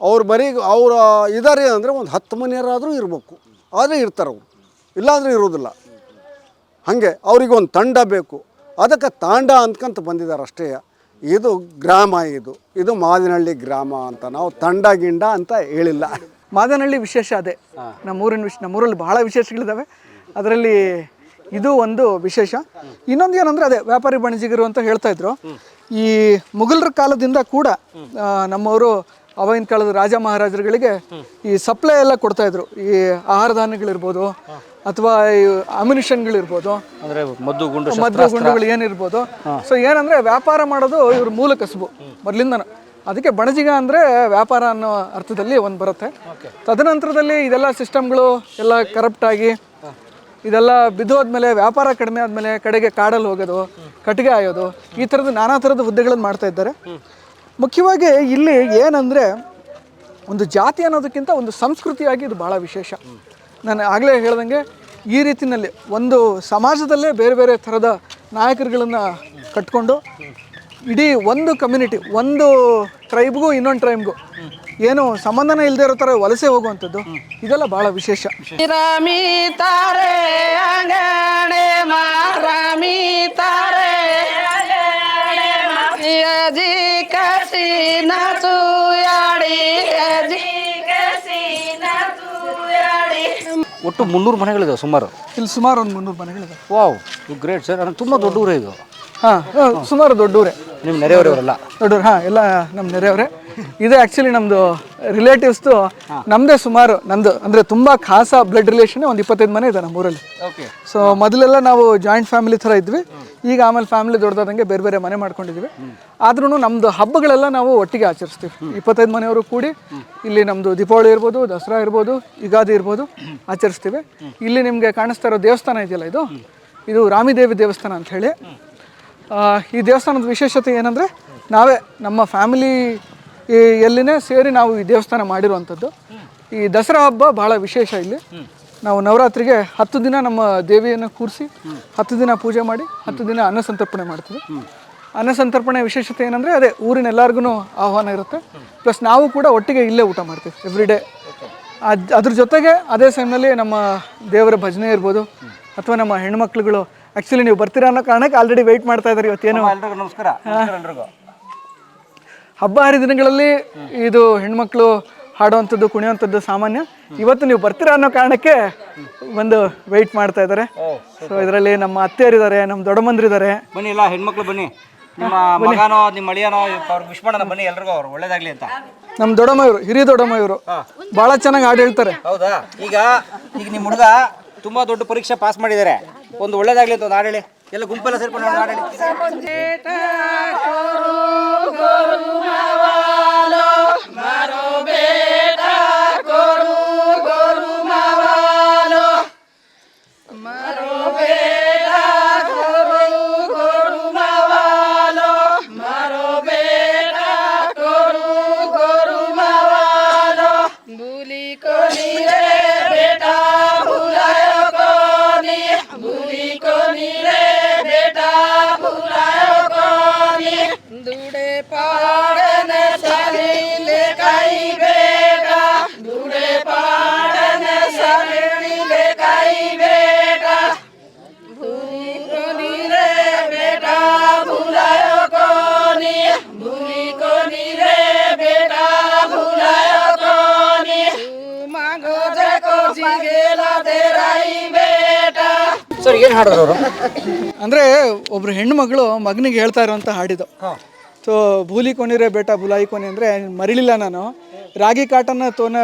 ಅವ್ರ ಮನೆಗೆ ಅವರ ಇದ್ದಾರೆ ಅಂದರೆ ಒಂದು ಹತ್ತು ಮನೆಯವರಾದರೂ ಇರಬೇಕು. ಆದರೆ ಇರ್ತಾರೆ ಅವರು. ಇಲ್ಲಾಂದರೆ ಇರೋದಿಲ್ಲ ಹಾಗೆ ಅವ್ರಿಗೆ ಒಂದು ತಂಡ ಬೇಕು. ಅದಕ್ಕೆ ತಾಂಡ ಅಂದ್ಕಂತ ಬಂದಿದ್ದಾರೆ ಅಷ್ಟೇ. ಇದು ಗ್ರಾಮ ಇದು. ಇದು ಮಾದಿನಹಳ್ಳಿ ಗ್ರಾಮ ಅಂತ ನಾವು ತಂಡ ಗಿಂಡ ಅಂತ ಹೇಳಿಲ್ಲ. ಮಾದನಹಳ್ಳಿ ವಿಶೇಷ ಅದೇ. ನಮ್ಮೂರಿನ ವಿಶ್ ನಮ್ಮೂರಲ್ಲಿ ಬಹಳ ವಿಶೇಷಗಳಿದ್ದಾವೆ ಅದರಲ್ಲಿ ಇದು ಒಂದು ವಿಶೇಷ. ಇನ್ನೊಂದು ಏನಂದ್ರೆ ಅದೇ ವ್ಯಾಪಾರಿ ಬಣಜಿಗರು ಅಂತ ಹೇಳ್ತಾ ಇದ್ರು. ಈ ಮುಘಲರ ಕಾಲದಿಂದ ಕೂಡ ನಮ್ಮವರು ಅವಾಗಿನ ಕಾಲದ ರಾಜ ಮಹಾರಾಜರುಗಳಿಗೆ ಈ ಸಪ್ಲೈ ಎಲ್ಲ ಕೊಡ್ತಾ ಇದ್ರು. ಈ ಆಹಾರ ಧಾನ್ಯಗಳಿರ್ಬೋದು ಅಥವಾ ಈ ಅಮ್ಯುನಿಷನ್ಗಳಿರ್ಬೋದು. ಅಂದ್ರೆ ಮದ್ದು ಗುಂಡು ಮದ್ದು ಗುಂಡುಗಳು ಏನಿರ್ಬೋದು. ಸೊ ಏನಂದ್ರೆ ವ್ಯಾಪಾರ ಮಾಡೋದು ಇವ್ರ ಮೂಲ ಕಸಬು ಮೊದಲಿಂದ ಅದಕ್ಕೆ ಬಣಜಿಗ ಅಂದ್ರೆ ವ್ಯಾಪಾರ ಅನ್ನೋ ಅರ್ಥದಲ್ಲಿ ಒಂದು ಬರುತ್ತೆ. ತದನಂತರದಲ್ಲಿ ಇದೆಲ್ಲ ಸಿಸ್ಟಮ್ಗಳು ಎಲ್ಲ ಕರಪ್ಟ್ ಆಗಿ ಇದೆಲ್ಲ ಬಿದ್ದೋದ್ಮೇಲೆ ವ್ಯಾಪಾರ ಕಡಿಮೆ ಆದ್ಮೇಲೆ ಕಡೆಗೆ ಕಾಡಲ್ಲಿ ಹೋಗೋದು ಕಟ್ಟಿಗೆ ಆಯೋದು ಈ ಥರದ ನಾನಾ ಥರದ ಹುದ್ದೆಗಳನ್ನು ಮಾಡ್ತಾ ಇದ್ದಾರೆ. ಮುಖ್ಯವಾಗಿ ಇಲ್ಲಿ ಏನಂದರೆ ಒಂದು ಜಾತಿ ಅನ್ನೋದಕ್ಕಿಂತ ಒಂದು ಸಂಸ್ಕೃತಿಯಾಗಿ ಇದು ಭಾಳ ವಿಶೇಷ. ನಾನು ಆಗಲೇ ಹೇಳ್ದಂಗೆ ಈ ರೀತಿನಲ್ಲಿ ಒಂದು ಸಮಾಜದಲ್ಲೇ ಬೇರೆ ಬೇರೆ ಥರದ ನಾಯಕರುಗಳನ್ನು ಕಟ್ಕೊಂಡು ಇಡೀ ಒಂದು ಕಮ್ಯುನಿಟಿ ಒಂದು ಟ್ರೈಬ್ಗೂ ಇನ್ನೊಂದು ಟ್ರೈಬ್ಗೂ ಏನು ಸಂಬಂಧನೇ ಇಲ್ಲದೆ ಇರೋ ಥರ ವಲಸೆ ಹೋಗುವಂಥದ್ದು, ಇದೆಲ್ಲ ಭಾಳ ವಿಶೇಷ. ರಾಮಿ ತಾರೆ ಅಂಗಣೆ ತಾರೆ ಅಜಿ ಕಸಿ ನಚುಯಾಡಿ ಅಜಿ ಕಸಿ ನಚುಯಾಡಿ ಒಟ್ಟು ಮುನ್ನೂರು ಮನೆಗಳಿದಾವೆ ಸುಮಾರು? ಇಲ್ಲಿ ಸುಮಾರು ಒಂದು ಮುನ್ನೂರು ಮನೆಗಳಿದೆ ವಾವ್ ಇದು ಗ್ರೇಟ್ ಸರ್. ಅಂದ್ರೆ ತುಂಬ ದೊಡ್ಡ ಊರೇ ಇದು. ಹಾಂ ಸುಮಾರು ದೊಡ್ಡವರೇ ನಿಮ್ಮ ನೆರೆಯವರವರೆಲ್ಲ? ದೊಡ್ಡವ್ರು ಹಾಂ ಎಲ್ಲ ನಮ್ಮ ನೆರೆಯವರೇ. ಇದು ಆ್ಯಕ್ಚುಲಿ ನಮ್ಮದು ರಿಲೇಟಿವ್ಸ್ದು ನಮ್ಮದೇ ಸುಮಾರು ನಂದು. ಅಂದರೆ ತುಂಬ ಖಾಸ ಬ್ಲಡ್ ರಿಲೇಷನ್ ಒಂದು ಇಪ್ಪತ್ತೈದು ಮನೆ ಇದೆ ನಮ್ಮೂರಲ್ಲಿ. ಓಕೆ ಸೊ ಮೊದಲೆಲ್ಲ ನಾವು ಜಾಯಿಂಟ್ ಫ್ಯಾಮಿಲಿ ಥರ ಇದ್ವಿ. ಈಗ ಆಮೇಲೆ ಫ್ಯಾಮಿಲಿ ದೊಡ್ಡದಾದಂಗೆ ಬೇರೆ ಬೇರೆ ಮನೆ ಮಾಡ್ಕೊಂಡಿದ್ವಿ. ಆದ್ರೂ ನಮ್ಮದು ಹಬ್ಬಗಳೆಲ್ಲ ನಾವು ಒಟ್ಟಿಗೆ ಆಚರಿಸ್ತೀವಿ. ಇಪ್ಪತ್ತೈದು ಮನೆಯವರು ಕೂಡಿ ಇಲ್ಲಿ ನಮ್ಮದು ದೀಪಾವಳಿ ಇರ್ಬೋದು ದಸರಾ ಇರ್ಬೋದು ಯುಗಾದಿ ಇರ್ಬೋದು ಆಚರಿಸ್ತೀವಿ. ಇಲ್ಲಿ ನಿಮಗೆ ಕಾಣಿಸ್ತಾ ಇರೋ ದೇವಸ್ಥಾನ ಇದೆಯಲ್ಲ ಇದು? ಇದು ರಾಮಿದೇವಿ ದೇವಸ್ಥಾನ ಅಂತ ಹೇಳಿ ಈ ದೇವಸ್ಥಾನದ ವಿಶೇಷತೆ ಏನಂದರೆ ನಾವೇ ನಮ್ಮ ಫ್ಯಾಮಿಲಿ ಎಲ್ಲಿನೇ ಸೇರಿ ನಾವು ಈ ದೇವಸ್ಥಾನ ಮಾಡಿರುವಂಥದ್ದು. ಈ ದಸರಾ ಹಬ್ಬ ಭಾಳ ವಿಶೇಷ ಇಲ್ಲಿ. ನಾವು ನವರಾತ್ರಿಗೆ ಹತ್ತು ದಿನ ನಮ್ಮ ದೇವಿಯನ್ನು ಕೂರಿಸಿ ಹತ್ತು ದಿನ ಪೂಜೆ ಮಾಡಿ ಹತ್ತು ದಿನ ಅನ್ನ ಸಂತರ್ಪಣೆ ಮಾಡ್ತೀವಿ. ಅನ್ನ ಸಂತರ್ಪಣೆ ವಿಶೇಷತೆ ಏನಂದರೆ ಅದೇ ಊರಿನ ಎಲ್ಲರಿಗೂ ಆಹ್ವಾನ ಇರುತ್ತೆ. ಪ್ಲಸ್ ನಾವು ಕೂಡ ಒಟ್ಟಿಗೆ ಇಲ್ಲೇ ಊಟ ಮಾಡ್ತೀವಿ ಎವ್ರಿ ಡೇ ಅದ್, ಅದ್ರ ಜೊತೆಗೆ ಅದೇ ಸಮಯದಲ್ಲಿ ನಮ್ಮ ದೇವರ ಭಜನೆ ಇರ್ಬೋದು. ಅಥವಾ ನಮ್ಮ ಹೆಣ್ಮಕ್ಳುಗಳು ಆ್ಯಕ್ಚುಲಿ ನೀವು ಬರ್ತೀರಾ ಅನ್ನೋ ಕಾರಣಕ್ಕೆ ಆಲ್ರೆಡಿ ವೆಯ್ಟ್ ಮಾಡ್ತಾ ಇದ್ದಾರೆ ಇವತ್ತೇನು? ಎಲ್ರಿಗೂ ನಮಸ್ಕಾರ. ಎಲ್ರಿಗೂ. ಹಬ್ಬ ಹರಿದಿನಗಳಲ್ಲಿ ಇದು ಹೆಣ್ಮಕ್ಳು ಹಾಡುವಂಥದ್ದು ಕುಣಿಯುವಂಥದ್ದು ಸಾಮಾನ್ಯ. ಇವತ್ತು ನೀವು ಬರ್ತೀರಾ ಅನ್ನೋ ಕಾರಣಕ್ಕೆ ಒಂದು ವೆಯ್ಟ್ ಮಾಡ್ತಾ ಇದ್ದಾರೆ ಸೊ ಇದರಲ್ಲಿ ನಮ್ಮ ಅತ್ತೆಯರಿದ್ದಾರೆ ನಮ್ಮ ದೊಡ್ಡಮಂದ್ರಿದ್ದಾರೆ ಬನ್ನಿ ಇಲ್ಲ ಹೆಣ್ಮಕ್ಳು ಬನ್ನಿ. ನಿಮ್ಮ ಮಗನೋ ನಿಮ್ಮ ಅಳಿಯನೋ ಅವ್ರ ವಿಶ್ ಮಾಡೋಣ ಬನ್ನಿ ಎಲ್ರಿಗೂ ಅವ್ರು ಒಳ್ಳೇದಾಗ್ಲಿ ಅಂತ. ನಮ್ಮ ದೊಡ್ಡಮ್ಮ ಇವರು ಹಿರಿಯ ದೊಡ್ಡಮ್ಮ ಇವರು ಭಾಳ ಚೆನ್ನಾಗಿ ಹಾಡು ಹೇಳ್ತಾರೆ. ಹೌದಾ? ಈಗ ಈಗ ನಿಮ್ಮ ಹುಡುಗ ತುಂಬಾ ದೊಡ್ಡ ಪರೀಕ್ಷೆ ಪಾಸ್ ಮಾಡಿದ್ದಾರೆ ಒಂದು ಒಳ್ಳೇದಾಗ್ಲಿ ಅಂತ ಒಂದು ಆಡಳಿ. ಎಲ್ಲ ಗುಂಪೆಲ್ಲ ಸೇರ್ಕೊಂಡು ಒಂದು ಏನು ಹಾಡಿದ್ರು ಅವರು? ಅಂದರೆ ಒಬ್ರು ಹೆಣ್ಣು ಮಗಳು ಮಗನಿಗೆ ಹೇಳ್ತಾ ಇರುವಂಥ ಹಾಡಿದು. ಸೊ ಭೂಲಿ ಕೊನಿರೆ ಬೇಟ ಬುಲಾಯಿ ಕೊನೆ ಅಂದರೆ ಮರಿಲಿಲ್ಲ ನಾನು. ರಾಗಿ ಕಾಟನ್ನ ತೋನ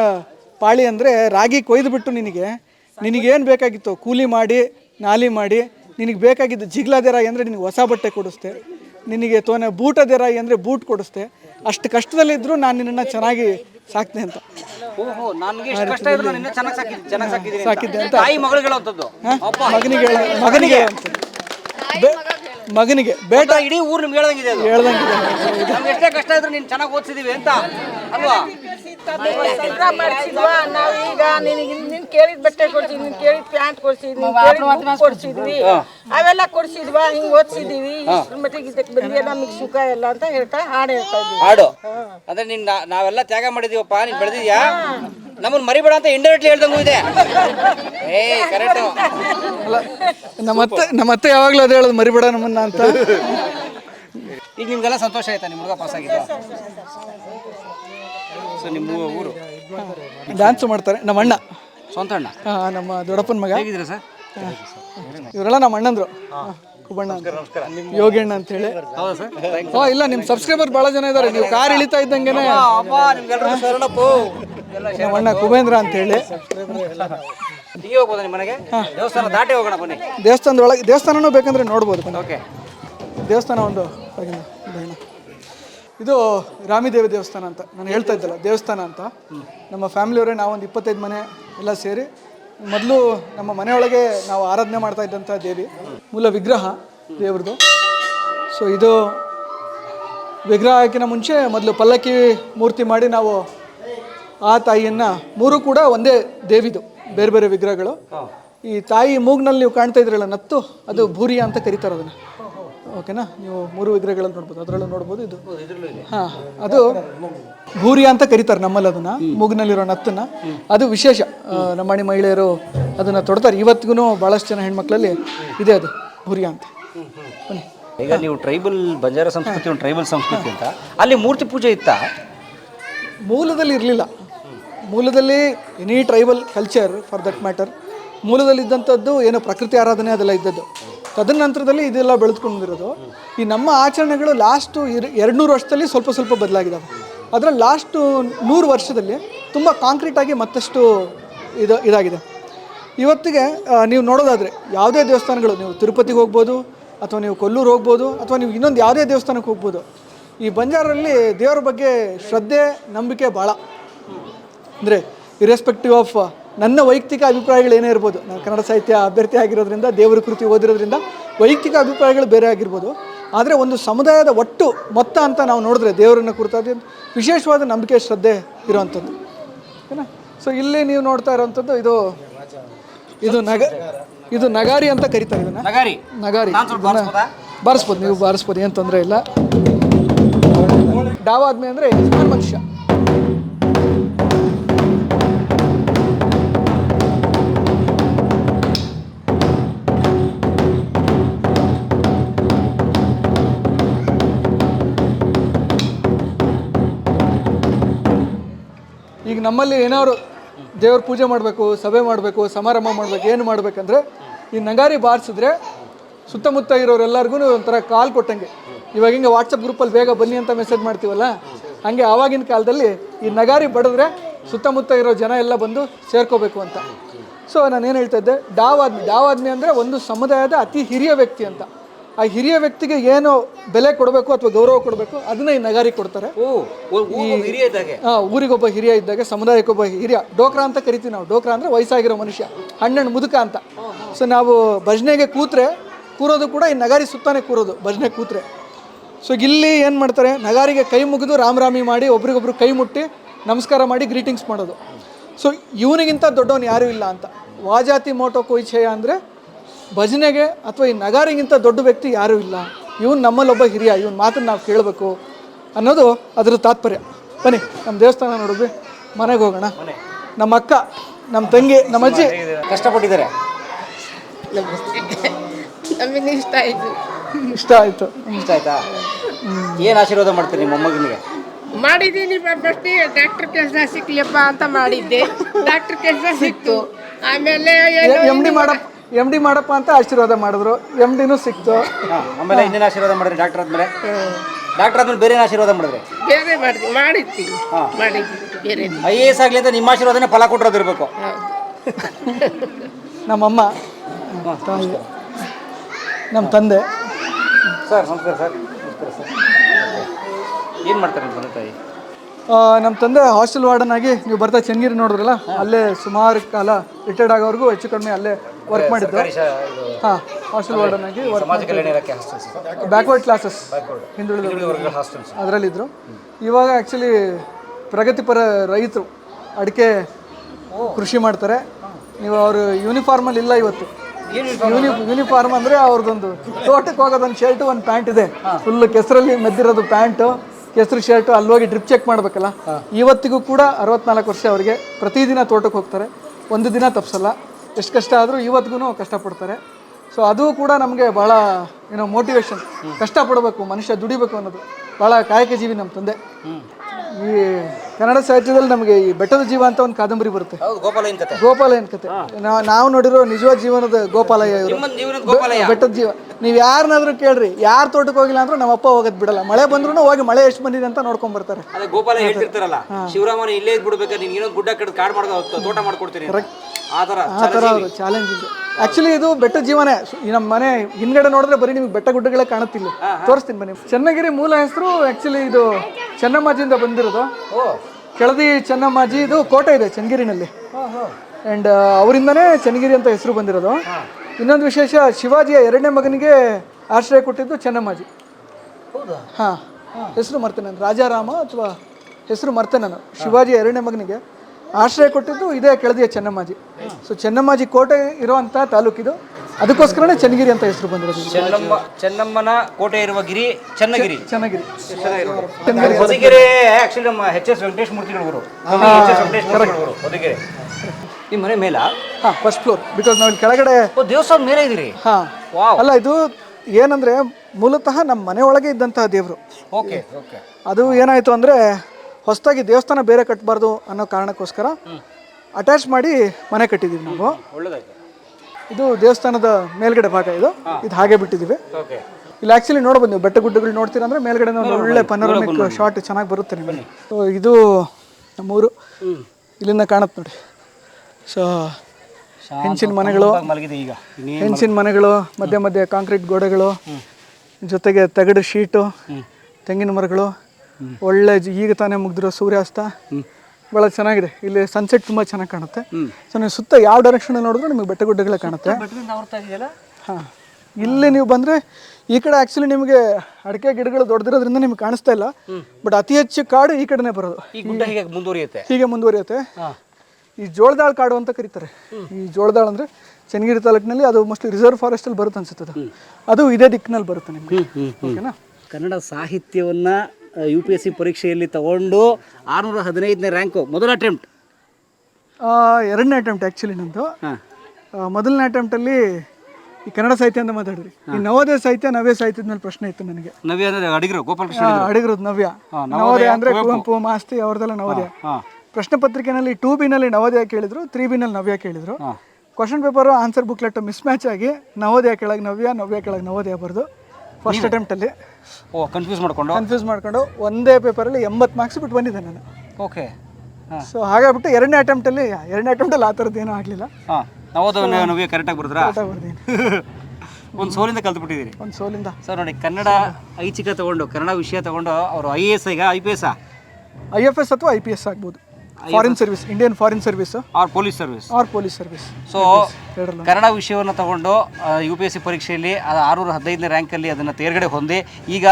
ಪಾಳಿ ಅಂದರೆ ರಾಗಿ ಕೊಯ್ದು ಬಿಟ್ಟು ನಿನಗೆ. ನಿನಗೇನು ಬೇಕಾಗಿತ್ತು? ಕೂಲಿ ಮಾಡಿ ನಾಲಿ ಮಾಡಿ ನಿನಗೆ ಬೇಕಾಗಿದ್ದು ಜಿಗ್ಲಾದೆರಾಯಿ ಅಂದರೆ ನಿನಗೆ ಹೊಸ ಬಟ್ಟೆ ಕೊಡಿಸ್ತೆ ನಿನಗೆ ತೋನೆ ಬೂಟದೆರಾಯಿ ಅಂದರೆ ಬೂಟ್ ಕೊಡಿಸ್ತೆ ಅಷ್ಟು ಕಷ್ಟದಲ್ಲಿದ್ದರೂ ನಾನು ನಿನ್ನನ್ನು ಚೆನ್ನಾಗಿ ಸಾಕ್ತೆ ಅಂತ. ಓಹೋ ನನಗೆ ಎಷ್ಟು ಕಷ್ಟ ಇದ್ರು ನಿನ್ನ ಚೆನ್ನಾಗಿ ಸಾಕಿದ್ದೀನಿ ಚೆನ್ನಾಗಿ ಸಾಕಿದ್ದೀನಿ ಸಾಕಿದ್ದೆ ಅಂತ. ತಾಯಿ ಅಪ್ಪ. ಮಗನಿಗೆ ಮಗನಿಗೆ ಬೇ- ಮಗನಿಗೆ ಬೇಟ. ಇಡೀ ಊರು ನಿಮ್ಗೆ ಹೇಳ್ದಂಗಿದೆ ಅದು. ಹೇಳ್ದಂಗಿದೆ. ನಮ್ಗೆ ಎಷ್ಟೇ ಕಷ್ಟ ಇದ್ರು ನೀನು ಚೆನ್ನಾಗಿ ಓದಿಸಿದೀವಿ ಅಂತ. ಅಲ್ವಾ? ಸಂಗ್ರಹ ಮಾಡಿಸಿದ್ವಾ ನಾವು ಈಗ ನಿನಗೆ ನಿನ್ ಕೇಳಿದ ಬಟ್ಟೆ ಕೊಡ್ಸಿದ್ವಿ ನೀನ್ ಕೇಳಿದ ಪ್ಯಾಂಟ್ ಕೊಡ್ಸಿದ್ವಿ ನೀನ್ ಕೇಳಿದ book ಕೊಡ್ಸಿದ್ವಿ ಅವೆಲ್ಲ ಕೊಡ್ಸಿದ್ವಾ ಹಿಂಗ್ ಓದ್ಸಿದೀವಿ. ಇಷ್ಟ್ರ ಮಟ್ಟಿಗೆ ಇದಕ್ಕೆ ಬಂದಿಯ ನಮಗೆ ಸುಖ ಎಲ್ಲ ಅಂತ ಹೇಳ್ತಾ ಹಾಡು ಹೇಳ್ತಾ ಇದ್ವಿ. ಹಾಡು? ಅಂದ್ರೆ ನೀನ್ ನಾ- ನಾವೆಲ್ಲ ತ್ಯಾಗ ಮಾಡಿದೀವಪ್ಪ ನೀನ್ ಬೆಳೆದಿದ್ಯಾ? ನಮ್ಮನ್ನ ಮರಿಬೇಡ ಅಂತ ಇಂಡೈರೆಕ್ಟ್ಲಿ ಹೇಳ್ದಂಗೂ ಇದೆ. ಏ ಕರೆಕ್ಟ್ ಅಲ್ಲ ನಮ್ಮ ಅತ್ತೆ ನಮ್ಮ ಅತ್ತೆ ಯಾವಾಗಲೂ ಅದೇ ಹೇಳೋದು ಮರಿಬೇಡ ನಮ್ಮನ್ನ ಅಂತ. ಈಗ ನಿಮ್ಗೆಲ್ಲ ಸಂತೋಷ ಆಯ್ತಾ? ನಿಮ್ಮ ಹುಡುಗ ಪಾಸ್ ಆಗಿದ್ದ? ಸೊ ನಿಮ್ಮ ಊರು? ಡ್ಯಾನ್ಸ್ ಮಾಡ್ತಾರೆ ನಮ್ಮ ಅಣ್ಣ. ಸ್ವಂತ ಅಣ್ಣ? ಹಾ, ನಮ್ಮ ದೊಡ್ಡಪ್ಪನ ಮಗ. ಹೇಗಿದ್ದೀರಾ ಸರ್? ಇವರೆಲ್ಲ ನಮ್ಮ ಅಣ್ಣಂದ್ರು. ಕುಬಣ್ಣ ಅಂತ. ಯೋಗಣ್ಣ ಅಂತ ಹೇಳಿ. ಹೌದಾ ಸರ್? ಹಾ ಇಲ್ಲ ನಿಮ್ಮ ಸಬ್ಸ್ಕ್ರೈಬರ್ ಬಹಳ ಜನ ಇದ್ದಾರೆ ನೀವು ಕಾರ್ ಇಳಿತಾ ಇದ್ದಂಗೆನೆ. ನಮ್ಮ ಅಣ್ಣ ಕುಬೇಂದ್ರ ಅಂತ ಹೇಳಿ. ಹೀಗೆ ಹೋಗ್ಬೋದಾ ನಿಮ್ಮ ಮನೆಗೆ? ದೇವಸ್ಥಾನ ದಾಟಿ ಹೋಗೋಣ ಬನ್ನಿ. ದೇವಸ್ಥಾನದ ಒಳಗೆ ದೇವಸ್ಥಾನನೂ ಬೇಕಂದ್ರೆ ನೋಡ್ಬೋದು ಬನ್ನಿ. ಓಕೆ. ದೇವಸ್ಥಾನ ಒಂದು. ಇದು ರಾಮಿದೇವಿ ದೇವಸ್ಥಾನ ಅಂತ. ನಾನು ಹೇಳ್ತಾ ಇದ್ದಲ್ಲ ದೇವಸ್ಥಾನ ಅಂತ. ನಮ್ಮ ಫ್ಯಾಮಿಲಿಯವರೇ ನಾವೊಂದು ಇಪ್ಪತ್ತೈದು ಮನೆ ಎಲ್ಲ ಸೇರಿ ಮೊದಲು ನಮ್ಮ ಮನೆಯೊಳಗೆ ನಾವು ಆರಾಧನೆ ಮಾಡ್ತಾ ಇದ್ದಂಥ ದೇವಿ. ಮೂಲ ವಿಗ್ರಹ ದೇವ್ರದ್ದು ಸೊ ಇದು ವಿಗ್ರಹಕ್ಕಿಂತ ಮುಂಚೆ ಮೊದಲು ಪಲ್ಲಕ್ಕಿ ಮೂರ್ತಿ ಮಾಡಿ ನಾವು ಆ ತಾಯಿಯನ್ನು ಮೂರು ಕೂಡ ಒಂದೇ ದೇವಿದು ಬೇರೆ ಬೇರೆ ವಿಗ್ರಹಗಳು. ಈ ತಾಯಿ ಮೂಗ್ನಲ್ಲಿ ನೀವು ಕಾಣ್ತಾ ಇದ್ರಲ್ಲ ನತ್ತು ಅದು ಭೂರಿಯ ಅಂತ ಕರೀತಾರೆ ಅದನ್ನು ಓಕೆನಾ? ನೀವು ಮೂರು ವಿಗ್ರಹಗಳಲ್ಲಿ ನೋಡ್ಬೋದು ಅದರಲ್ಲೂ ನೋಡ್ಬೋದು ಇದು. ಹಾಂ ಅದು ಭೂರಿಯ ಅಂತ ಕರೀತಾರೆ ನಮ್ಮಲ್ಲಿ ಅದನ್ನ ಮೂಗಿನಲ್ಲಿರೋ ನತ್ತನ್ನ. ಅದು ವಿಶೇಷ. ನಮ್ಮಣಿ ಮಹಿಳೆಯರು ಅದನ್ನ ತೊಡ್ತಾರೆ. ಇವತ್ತಿಗೂ ಭಾಳಷ್ಟು ಜನ ಹೆಣ್ಮಕ್ಳಲ್ಲಿ ಇದೆ ಅದು ಭೂರಿಯ ಅಂತ. ಬನ್ನಿ. ಈಗ ನೀವು ಟ್ರೈಬಲ್ ಬಂಜಾರ ಸಂಸ್ಕೃತಿ ಒಂದು ಟ್ರೈಬಲ್ ಸಂಸ್ಕೃತಿ ಅಂತ. ಅಲ್ಲಿ ಮೂರ್ತಿ ಪೂಜೆ ಇತ್ತಾ? ಮೂಲದಲ್ಲಿ ಇರಲಿಲ್ಲ. ಮೂಲದಲ್ಲಿ any tribal culture for that matter ಮೂಲದಲ್ಲಿ ಇದ್ದಂಥದ್ದು ಏನೋ ಪ್ರಕೃತಿ ಆರಾಧನೆ ಅದೆಲ್ಲ ಇದ್ದದ್ದು. ತದನಂತರದಲ್ಲಿ ಇದೆಲ್ಲ ಬೆಳೆದುಕೊಂಡಿರೋದು. ಈ ನಮ್ಮ ಆಚರಣೆಗಳು ಲಾಸ್ಟು ಎರಡು ನೂರು ವರ್ಷದಲ್ಲಿ ಸ್ವಲ್ಪ ಸ್ವಲ್ಪ ಬದಲಾಗಿದ್ದಾವೆ ಅದರಲ್ಲಿ ಲಾಸ್ಟು ನೂರು ವರ್ಷದಲ್ಲಿ ತುಂಬ ಕಾಂಕ್ರೀಟಾಗಿ ಮತ್ತಷ್ಟು ಇದು, ಇದಾಗಿದೆ. ಇವತ್ತಿಗೆ ನೀವು ನೋಡೋದಾದರೆ ಯಾವುದೇ ದೇವಸ್ಥಾನಗಳು, ನೀವು ತಿರುಪತಿಗೆ ಹೋಗ್ಬೋದು, ಅಥವಾ ನೀವು ಕೊಲ್ಲೂರು ಹೋಗ್ಬೋದು, ಅಥವಾ ನೀವು ಇನ್ನೊಂದು ಯಾವುದೇ ದೇವಸ್ಥಾನಕ್ಕೆ ಹೋಗ್ಬೋದು, ಈ ಬಂಜಾರಲ್ಲಿ ದೇವರ ಬಗ್ಗೆ ಶ್ರದ್ಧೆ, ನಂಬಿಕೆ ಭಾಳ ಅಂದರೆ ಇರೆಸ್ಪೆಕ್ಟಿವ್ ಆಫ್ ನನ್ನ ವೈಯಕ್ತಿಕ ಅಭಿಪ್ರಾಯಗಳು ಏನೇ ಇರ್ಬೋದು. ನಾನು ಕನ್ನಡ ಸಾಹಿತ್ಯ ಅಭ್ಯರ್ಥಿ ಆಗಿರೋದ್ರಿಂದ ದೇವರ ಕೃತಿ ಓದಿರೋದ್ರಿಂದ ವೈಯಕ್ತಿಕ ಅಭಿಪ್ರಾಯಗಳು ಬೇರೆ ಆಗಿರ್ಬೋದು. ಆದರೆ ಒಂದು ಸಮುದಾಯದ ಒಟ್ಟು ಮೊತ್ತ ಅಂತ ನಾವು ನೋಡಿದ್ರೆ ದೇವರನ್ನ ಕುರಿತಾದ ವಿಶೇಷವಾದ ನಂಬಿಕೆ ಶ್ರದ್ಧೆ ಇರುವಂಥದ್ದು. ಓಕೆನಾ ಸೊ ಇಲ್ಲಿ ನೀವು ನೋಡ್ತಾ ಇರೋವಂಥದ್ದು ಇದು ಇದು ನಗ ಇದು ನಗಾರಿ ಅಂತ ಕರಿತಾರೆ ಇದನ್ನ. ನಗಾರಿ. ನಗಾರಿ? ಬಾರಿಸ್ಬೋದು? ನೀವು ಬಾರಿಸ್ಬೋದು ಏನು ತೊಂದರೆ ಇಲ್ಲ. ಡಾವಾದ್ಮೆ ಅಂದರೆ ಯಜಮಾನ್ ಮನುಷ್ಯ. ನಮ್ಮಲ್ಲಿ ಏನಾದ್ರು ದೇವ್ರ ಪೂಜೆ ಮಾಡಬೇಕು, ಸಭೆ ಮಾಡಬೇಕು, ಸಮಾರಂಭ ಮಾಡಬೇಕು, ಏನು ಮಾಡಬೇಕಂದ್ರೆ ಈ ನಗಾರಿ ಬಾರಿಸಿದ್ರೆ ಸುತ್ತಮುತ್ತ ಇರೋರೆಲ್ಲರಿಗೂ ಒಂಥರ ಕಾಲ್ ಕೊಟ್ಟಂಗೆ. ಇವಾಗ ಹಿಂಗೆ ವಾಟ್ಸಪ್ ಗ್ರೂಪಲ್ಲಿ ಬೇಗ ಬನ್ನಿ ಅಂತ ಮೆಸೇಜ್ ಮಾಡ್ತೀವಲ್ಲ, ಹಾಗೆ ಆವಾಗಿನ ಕಾಲದಲ್ಲಿ ಈ ನಗಾರಿ ಬಡಿದ್ರೆ ಸುತ್ತಮುತ್ತ ಇರೋ ಜನ ಎಲ್ಲ ಬಂದು ಸೇರ್ಕೋಬೇಕು ಅಂತ. ಸೊ ನಾನು ಏನು ಹೇಳ್ತಾ ಇದ್ದೆ, ಡಾವಾದ್ಮಿ ಡಾವಾದ್ಮಿ ಅಂದರೆ ಒಂದು ಸಮುದಾಯದ ಅತಿ ಹಿರಿಯ ವ್ಯಕ್ತಿ ಅಂತ. ಆ ಹಿರಿಯ ವ್ಯಕ್ತಿಗೆ ಏನು ಬೆಲೆ ಕೊಡಬೇಕು ಅಥವಾ ಗೌರವ ಕೊಡಬೇಕು ಅದನ್ನ ಈ ನಗಾರಿ ಕೊಡ್ತಾರೆ. ಹಿರಿಯ ಇದ್ದಾಗೆ? ಊರಿಗೊಬ್ಬ ಹಿರಿಯ ಇದ್ದಾಗ ಸಮುದಾಯಕ್ಕೊಬ್ಬ ಹಿರಿಯ ಡೋಕ್ರಾ ಅಂತ ಕರಿತೀವಿ ನಾವು ಡೋಕ್ರಾ ಅಂದ್ರೆ ವಯಸ್ಸಾಗಿರೋ ಮನುಷ್ಯ ಹಣ್ಣಣ್ಣು ಮುದುಕ ಅಂತ. ಸೊ ನಾವು ಭಜನೆಗೆ ಕೂತ್ರೆ ಕೂರೋದು ಕೂಡ ಈ ನಗಾರಿ ಸುತ್ತಾನೆ ಕೂರೋದು ಭಜನೆ ಕೂತ್ರೆ. ಸೊ ಇಲ್ಲಿ ಏನು ಮಾಡ್ತಾರೆ ನಗಾರಿಗೆ ಕೈ ಮುಗಿದು ರಾಮರಾಮಿ ಮಾಡಿ ಒಬ್ರಿಗೊಬ್ರು ಕೈ ಮುಟ್ಟಿ ನಮಸ್ಕಾರ ಮಾಡಿ ಗ್ರೀಟಿಂಗ್ಸ್ ಮಾಡೋದು. ಸೊ ಇವನಿಗಿಂತ ದೊಡ್ಡವನು ಯಾರೂ ಇಲ್ಲ ಅಂತ. ವಾಜಾತಿ ಮೋಟೋ ಕೊಯ್ಚಯ ಅಂದರೆ ಭಜನೆಗೆ ಅಥವಾ ಈ ನಗಾರಿಗಿಂತ ದೊಡ್ಡ ವ್ಯಕ್ತಿ ಯಾರೂ ಇಲ್ಲ. ಇವನು ನಮ್ಮಲ್ಲೊಬ್ಬ ಹಿರಿಯ ಇವನ್ ಮಾತನ್ನು ನಾವು ಕೇಳಬೇಕು ಅನ್ನೋದು ಅದರ ತಾತ್ಪರ್ಯ. ಬನ್ನಿ ನಮ್ಮ ದೇವಸ್ಥಾನ ನೋಡಿದ್ವಿ ಮನೆಗೆ ಹೋಗೋಣ. ನಮ್ಮ ಅಕ್ಕ ನಮ್ಮ ತಂಗಿ ನಮ್ಮ ಅಜ್ಜಿ. ಕಷ್ಟಪಟ್ಟಿದ್ದಾರೆ. ನಮಗೆ ಇಷ್ಟ ಆಯ್ತು. ಇಷ್ಟ ಆಯಿತು. ಇಷ್ಟ ಆಯ್ತಾ? ಏನು ಆಶೀರ್ವಾದ ಮಾಡ್ತೀರಿ ನಿಮ್ಮ ಮೊಮ್ಮಗನಿಗೆ? ಮಾಡಿದ್ದೀನಿ ಫಸ್ಟ್ ಡಾಕ್ಟರ್ ಕೆಲಸ ಸಿಕ್ಲಿಯಪ್ಪ ಅಂತ ಮಾಡಿದ್ದೆ. ಡಾಕ್ಟರ್ ಕೆಲಸ ಸಿಕ್ತು. ಆಮೇಲೆ ಏನೋ ಎಂ ಡಿ ಮಾಡಪ್ಪ. ಎಂ ಡಿ ಮಾಡಪ್ಪ ಅಂತ ಆಶೀರ್ವಾದ ಮಾಡಿದ್ರು. ಎಂ ಡಿನೂ ಸಿಕ್ತು. ಹಾಂ ಆಮೇಲೆ ಇನ್ನೇನು ಆಶೀರ್ವಾದ ಮಾಡಿದ್ರೆ ಡಾಕ್ಟರ್ ಆದ್ಮೇಲೆ? ಡಾಕ್ಟರ್ ಆದ್ಮೇಲೆ ಬೇರೆ ಏನು ಆಶೀರ್ವಾದ ಮಾಡಿದ್ರೆ? ಬೇರೆ ಮಾಡಿದ್ವಿ ಮಾಡಿರ್ತೀವಿ ಮಾಡಿದ್ವಿ ಬೇರೆ ಐ ಎ ಎಸ್ ಆಗಲಿ ಅಂತ ನಿಮ್ಮ ಆಶೀರ್ವಾದನೇ ಫಲ ಕೊಟ್ಟಿರೋದಿರ್ಬೇಕು ನಮ್ಮಮ್ಮ ತಾಯಿ ನಮ್ಮ ತಂದೆ. ಸರ್ ನಮಸ್ಕಾರ ಸರ್. ನಮಸ್ಕಾರ ಸರ್. ಏನು ಮಾಡ್ತಾರೆ ನಿಮ್ಮ ತಂದೆ ತಾಯಿ? ಆ, ನಮ್ಮ ತಂದೆ ಹಾಸ್ಟೆಲ್ ವಾರ್ಡನ್ ಆಗಿ ನೀವು ಬರ್ತಾ ಚೆನ್ನಗಿರಿ ನೋಡಿದ್ರಲ್ಲ ಅಲ್ಲೇ ಸುಮಾರು ಕಾಲ ರಿಟೈರ್ಡ್ ಆಗೋವರೆಗೂ ಹೆಚ್ಚು ಕಡಿಮೆ ಅಲ್ಲೇ ವರ್ಕ್ ಮಾಡಿದ್ದು? ಹಾಂ ಹಾಸ್ಟೆಲ್ ವಾರ್ಡನ್ ಆಗಿ ವರ್ಕ್ ಸಮಾಜ ಕಲ್ಯಾಣ ಇಲಾಖೆ ಹಾಸ್ಟೆಲ್ಸ್ ಬ್ಯಾಕ್ವರ್ಡ್ ಕ್ಲಾಸಸ್ ಹಿಂದುಳಿದ ಹಾಸ್ಟೆಲ್ಸ್ ಅದರಲ್ಲಿದ್ದರು ಇವಾಗ ಆ್ಯಕ್ಚುಲಿ ಪ್ರಗತಿಪರ ರೈತರು ಅಡಿಕೆ ಕೃಷಿ ಮಾಡ್ತಾರೆ. ನೀವು ಅವರು ಯೂನಿಫಾರ್ಮಲ್ಲಿ ಇಲ್ಲ ಇವತ್ತು. ಯೂನಿ ಯೂನಿಫಾರ್ಮ್ ಅಂದರೆ ಅವ್ರದ್ದೊಂದು ತೋಟಕ್ಕೆ ಹೋಗೋದೊಂದು ಶರ್ಟು ಒಂದು ಪ್ಯಾಂಟ್ ಇದೆ. ಫುಲ್ ಕೆಸರಲ್ಲಿ ಮೆದ್ದಿರೋದು ಪ್ಯಾಂಟು ಕೆಸರು ಶರ್ಟು ಅಲ್ಲಿ ಹೋಗಿ ಡ್ರಿಪ್ ಚೆಕ್ ಮಾಡಬೇಕಲ್ಲ? ಇವತ್ತಿಗೂ ಕೂಡ ಅರವತ್ನಾಲ್ಕು ವರ್ಷ ಅವರಿಗೆ ಪ್ರತಿದಿನ ತೋಟಕ್ಕೆ ಹೋಗ್ತಾರೆ. ಒಂದು ದಿನ ತಪ್ಸಲ್ಲ. ಎಷ್ಟು ಕಷ್ಟ ಆದರೂ ಇವತ್ತಿಗೂ ಕಷ್ಟಪಡ್ತಾರೆ. ಸೊ ಅದು ಕೂಡ ನಮಗೆ ಭಾಳ ಏನೋ ಮೋಟಿವೇಶನ್ ಕಷ್ಟಪಡಬೇಕು ಮನುಷ್ಯ ದುಡಿಬೇಕು ಅನ್ನೋದು. ಭಾಳ ಕಾಯಕ ಜೀವಿ ನಮ್ಮ ತಂದೆ ಈ ಕನ್ನಡ ಸಾಹಿತ್ಯದಲ್ಲಿ ನಮಗೆ ಈ ಬೆಟ್ಟದ ಜೀವ ಅಂತ ಒಂದು ಕಾದಂಬರಿ ಬರುತ್ತೆ. ಹೌದು ಗೋಪಾಲಯ್ಯನ ಕತೆ. ಗೋಪಾಲಯನ್ ಕತೆ. ನಾ- ನಾವು ನೋಡಿರೋ ನಿಜವಾದ ಜೀವನದ ಗೋಪಾಲಯ್ಯ ಇವರು. ನಿಮ್ಮ ಜೀವನದ ಗೋಪಾಲಯ್ಯ. ಬೆಟ್ಟದ ಜೀವ. ನೀವು ಯಾರನ್ನಾದ್ರೂ ಕೇಳ್ರಿ ಯಾರು ತೋಟಕ್ಕೆ ಹೋಗಿಲ್ಲ ಅಂದ್ರೆ ನಮ್ಮ ಅಪ್ಪ ಹೋಗೋದ್ ಬಿಡಲ್ಲ. ಮಳೆ ಬಂದ್ರೂ ಹೋಗಿ ಮಳೆ ಎಷ್ಟು ಬಂದಿದೆ ಅಂತ ನೋಡ್ಕೊಂಡ್ ಬರ್ತಾರೆ. ಅದೇ ಗೋಪಾಲಯ್ಯ ಹೇಳ್ತಿರ್ತಾರಲ್ಲ ಶಿವರಾಮನ ಇಲ್ಲೇ ಬಿಡ್ಬೇಕಾದ್ರೆ ನೀನು ಇನ್ನೊಂದು ಗುಡ್ಡ ಕಡೆ ಕಾಡ್ ಮಾಡ್ಕೊ ತೋಟ ಮಾಡ್ಕೊಡ್ತೀನಿ ಅಂತ. ಆ ಥರ ಆ ಥರ ಅವರು ಚಾಲೆಂಜ್ ಇದೆ ಆ್ಯಕ್ಚುಲಿ ಇದು ಬೆಟ್ಟದ ಜೀವನೇ. ಸು- ಈ ನಮ್ಮ ಮನೆ ಹಿಂದ್ಗಡೆ ನೋಡಿದ್ರೆ ಬರೀ ನಿಮ್ಗೆ ಬೆಟ್ಟ ಗುಡ್ಡಗಳೇ ಕಾಣುತ್ತಿಲ್ಲ ತೋರಿಸ್ತೀನಿ ಬನ್ನಿ. ಚನ್ನಗಿರಿ ಮೂಲ ಹೆಸರು ಆಕ್ಚುಲಿ ಇದು ಚೆನ್ನಮ್ಮಾಜಿಯಿಂದ ಬಂದಿರೋದು. ಕೆಳದಿ ಚೆನ್ನಮ್ಮಾಜಿ ಇದು ಕೋಟೆ ಇದೆ ಚನ್ನಗಿರಿನಲ್ಲಿ. ಆ್ಯಂಡ್ ಅವರಿಂದನೇ ಚನ್ನಗಿರಿ ಅಂತ ಹೆಸರು ಬಂದಿರೋದು. ಇನ್ನೊಂದು ವಿಶೇಷ ಶಿವಾಜಿಯ ಎರಡನೇ ಮಗನಿಗೆ ಆಶ್ರಯ ಕೊಟ್ಟಿದ್ದು ಚೆನ್ನಮ್ಮಾಜಿ. ಹಾಂ. ಹೆಸರು ಮರ್ತೇನೆ. ನಾನು ರಾಜಾರಾಮ ಅಥವಾ ಹೆಸರು ಮರ್ತೇನೆ ನಾನು. ಶಿವಾಜಿ ಎರಡನೇ ಮಗನಿಗೆ. ಆಶ್ರಯ ಕೊಟ್ಟಿದ್ದು ಇದೇ ಕೆಳದಿಯ ಚೆನ್ನಮ್ಮಾಜಿ. ಸೊ ಚೆನ್ನಮ್ಮಾಜಿ ಕೋಟೆ ಇರುವಂಥ ತಾಲೂಕಿದು ಅದಕ್ಕೋಸ್ಕರನೇ ಚನ್ನಗಿರಿ ಅಂತ ಹೆಸರು ಬಂದಿರೋದು. ಚೆನ್ನಮ್ಮ ಚೆನ್ನಮ್ಮನ ಕೋಟೆ ಇರುವ ಗಿರಿ ಚನ್ನಗಿರಿ. ಚನ್ನಗಿರಿ. ಹೊದಿಗೆರೆ ಆಕ್ಚುಲಿ ನಮ್ಮ ಎಚ್ ಎಸ್ ವೆಂಕಟೇಶ್ ಮೂರ್ತಿಗಳವರು ಹೊದಿಗೆರೆ. ನಿಮ್ಮ ಮನೆ ಮೇಲ ಹಾಂ ಫಸ್ಟ್ ಫ್ಲೋರ್ ಬಿಕಾಸ್ ನಾವು ಕೆಳಗಡೆ ಓ ದೇವಸ್ಥಾನ ಮೇಲೆ ಇದ್ದೀರಿ ಹಾ. ಅಲ್ಲ ಇದು ಏನಂದ್ರೆ ಮೂಲತಃ ನಮ್ಮ ಮನೆ ಒಳಗೆ ಇದ್ದಂತಹ ದೇವರು. ಓಕೆ ಓಕೆ ಅದು ಏನಾಯ್ತು ಅಂದರೆ ಹೊಸದಾಗಿ ದೇವಸ್ಥಾನ ಬೇರೆ ಕಟ್ಟಬಾರ್ದು ಅನ್ನೋ ಕಾರಣಕ್ಕೋಸ್ಕರ ಅಟ್ಯಾಚ್ ಮಾಡಿ ಮನೆ ಕಟ್ಟಿದ್ದೀವಿ ನಾವು. ಒಳ್ಳೇದಾಯ್ತು. ಇದು ದೇವಸ್ಥಾನದ ಮೇಲ್ಗಡೆ ಭಾಗ ಇದು. ಇದು ಹಾಗೆ ಬಿಟ್ಟಿದ್ದೀವಿ. ಇಲ್ಲಿ ಆಕ್ಚುಲಿ ನೋಡ್ಬೋದು ನೀವು ಬೆಟ್ಟ ಗುಡ್ಡಗಳು ನೋಡ್ತೀರಾ ಅಂದ್ರೆ ಮೇಲ್ಗಡೆ ಒಂದು ಒಳ್ಳೆ ಪನೋರಮಿಕ್ ಶಾಟ್ ಚೆನ್ನಾಗಿ ಬರುತ್ತೆ ನಿಮಗೆ. ಸೊ ಇದು ನಮ್ಮೂರು. ಇಲ್ಲಿಂದ ಕಾಣುತ್ತೆ ನೋಡಿ. ಸೊ ಹೆಂಚಿನ ಮನೆಗಳು ಈಗ. ಹೆಂಚಿನ ಮನೆಗಳು ಮಧ್ಯೆ ಮಧ್ಯೆ ಕಾಂಕ್ರೀಟ್ ಗೋಡೆಗಳು ಜೊತೆಗೆ ತಗಡು ಶೀಟು ತೆಂಗಿನ ಮರಗಳು ಒಳ್ಳೆ ಜ- ಈಗ ತಾನೇ ಮುಗ್ದಿರೋ ಸೂರ್ಯಾಸ್ತ. ಬಹಳ ಚೆನ್ನಾಗಿದೆ. ಇಲ್ಲಿ ಸನ್ಸೆಟ್ ತುಂಬ ಚೆನ್ನಾಗಿ ಕಾಣುತ್ತೆ. ಸೊ ನೀವು ಸುತ್ತ ಯಾವ ಡೈರೆಕ್ಷನ್ ನೋಡಿದ್ರು ನಿಮಗೆ ಬೆಟ್ಟ ಗುಡ್ಡಗಳೇ ಕಾಣುತ್ತೆ. ಬೆಟ್ಟದಿಂದ ಹೊರ್ತಾ ಇದೆಯಲ್ಲ? ಹಾಂ. ಇಲ್ಲಿ ನೀವು ಬಂದರೆ ಈ ಕಡೆ ಆ್ಯಕ್ಚುಲಿ ನಿಮಗೆ ಅಡಿಕೆ ಗಿಡಗಳು ದೊಡ್ಡದಿರೋದ್ರಿಂದ ನಿಮ್ಗೆ ಕಾಣಿಸ್ತಾ ಇಲ್ಲ. ಬಟ್ ಅತಿ ಹೆಚ್ಚು ಕಾಡು ಈ ಕಡೆನೇ ಬರೋದು. ಈ ಗುಡ್ಡ ಹೀಗೆ ಮುಂದುವರಿಯುತ್ತೆ. ಹೀಗೆ ಮುಂದುವರಿಯುತ್ತೆ. ಈ ಜೋಳದಾಳ್ ಕಾಡು ಅಂತ ಕರೀತಾರೆ. ಈ ಜೋಳದಾಳ್ ಅಂದರೆ ಚನ್ನಗಿರಿ ತಾಲೂಕಿನಲ್ಲಿ ಅದು ಮೋಸ್ಟ್ಲಿ ರಿಸರ್ವ್ ಫಾರೆಸ್ಟಲ್ಲಿ ಬರುತ್ತೆ ಅನ್ಸುತ್ತೆ ಅದು ಅದು ಇದೇ ದಿಕ್ಕಿನಲ್ಲಿ ಬರುತ್ತೆ ನಿಮಗೆ. ಓಕೆನಾ ಕನ್ನಡ ಸಾಹಿತ್ಯವನ್ನ ಯು ಪಿ ಎಸ್ ಸಿ ಪರೀಕ್ಷೆಯಲ್ಲಿ ತಗೊಂಡು ಆರುನೂರ ಹದಿನೈದನೇ ರ್ಯಾಂಕು ಮೊದಲ ಅಟೆಂಪ್ಟ್ ಎರಡನೇ ಅಟೆಂಪ್ಟ್ ಆ್ಯಕ್ಚುಲಿ ನಂದು ಮೊದಲನೇ ಅಟೆಂಪ್ಟಲ್ಲಿ ಈ ಕನ್ನಡ ಸಾಹಿತ್ಯ ಅಂತ ಮಾತಾಡಿದ್ರಿ. ಈ ನವೋದಯ ಸಾಹಿತ್ಯ ನವ್ಯ ಸಾಹಿತ್ಯದ ಮೇಲೆ ಪ್ರಶ್ನೆ ಇತ್ತು ನನಗೆ. ನವ್ಯ ಅಂದ್ರೆ ಅಡಿಗರು ಗೋಪಾಲಕೃಷ್ಣ ಅಡಿಗರದು ನವ್ಯ. ನವೋದಯ ಅಂದರೆ ಕುವೆಂಪು. ಮಾಸ್ತಿ ಅವ್ರದ್ದೆಲ್ಲ ನವೋದಯ. ಪ್ರಶ್ನೆ ಪತ್ರಿಕೆನಲ್ಲಿ ಟೂ ಬಿನಲ್ಲಿ ನವೋದಯ ಕೇಳಿದ್ರು ತ್ರೀ ಬಿನಲ್ಲಿ ನವ್ಯ ಕೇಳಿದ್ರು. Question paper answer booklet mismatch ಆಗಿ ನವೋದಯ ಕೆಳಗೆ ನವ್ಯ ನವ್ಯ ಕೆಳಗೆ ನವೋದಯ ಬರೆದು ಫಸ್ಟ್ ಅಟೆಂಪ್ಟಲ್ಲಿ ಓ ಕನ್ಫ್ಯೂಸ್ ಮಾಡಿಕೊಂಡು? ಕನ್ಫ್ಯೂಸ್ ಮಾಡ್ಕೊಂಡು ಒಂದೇ ಪೇಪರಲ್ಲಿ ಎಂಬತ್ತು ಮಾರ್ಕ್ಸ್ ಬಿಟ್ಟು ಬಂದಿದ್ದೆ ನಾನು. ಓಕೆ ಸೊ ಹಾಗಾಗ್ಬಿಟ್ಟು ಎರಡನೇ ಅಟೆಂಪ್ಟಲ್ಲಿ ಎರಡನೇ ಅಟೆಂಪ್ಟಲ್ಲಿ ಆ ಥರದ್ದು ಏನೂ ಆಗಲಿಲ್ಲ. ಹಾಂ. ನವೋದಯ ನವ್ಯ ಕರೆಕ್ಟಾಗಿ ಬರೆದ್ರಾ? ಒಂದು ಸೋಲಿಂದ ಕಲ್ತ್ಬಿಟ್ಟಿದ್ದೀರಿ ಒಂದು ಸೋಲಿಂದ. ಸರ್ ನೋಡಿ ಕನ್ನಡ ಐಚ್ಛಿಕ ತಗೊಂಡು ಕನ್ನಡ ವಿಷಯ ತಗೊಂಡು ಅವರು ಐ ಎ ಎಸ್ ಈಗ I P S I F S ಅಥವಾ ಐ ಪಿ ಎಸ್ ಆಗ್ಬೋದು. Foreign service Indian foreign service or police service or police service so Kannada ವಿಷಯವನ್ನು ತಗೊಂಡು ಯು ಪಿ ಎಸ್ ಸಿ ಪರೀಕ್ಷೆಯಲ್ಲಿ ಅದು ಆರುನೂರ ಹದಿನೈದನೇ ರ್ಯಾಂಕಲ್ಲಿ ಅದನ್ನು ತೇರ್ಗಡೆ ಹೊಂದಿ ಈಗ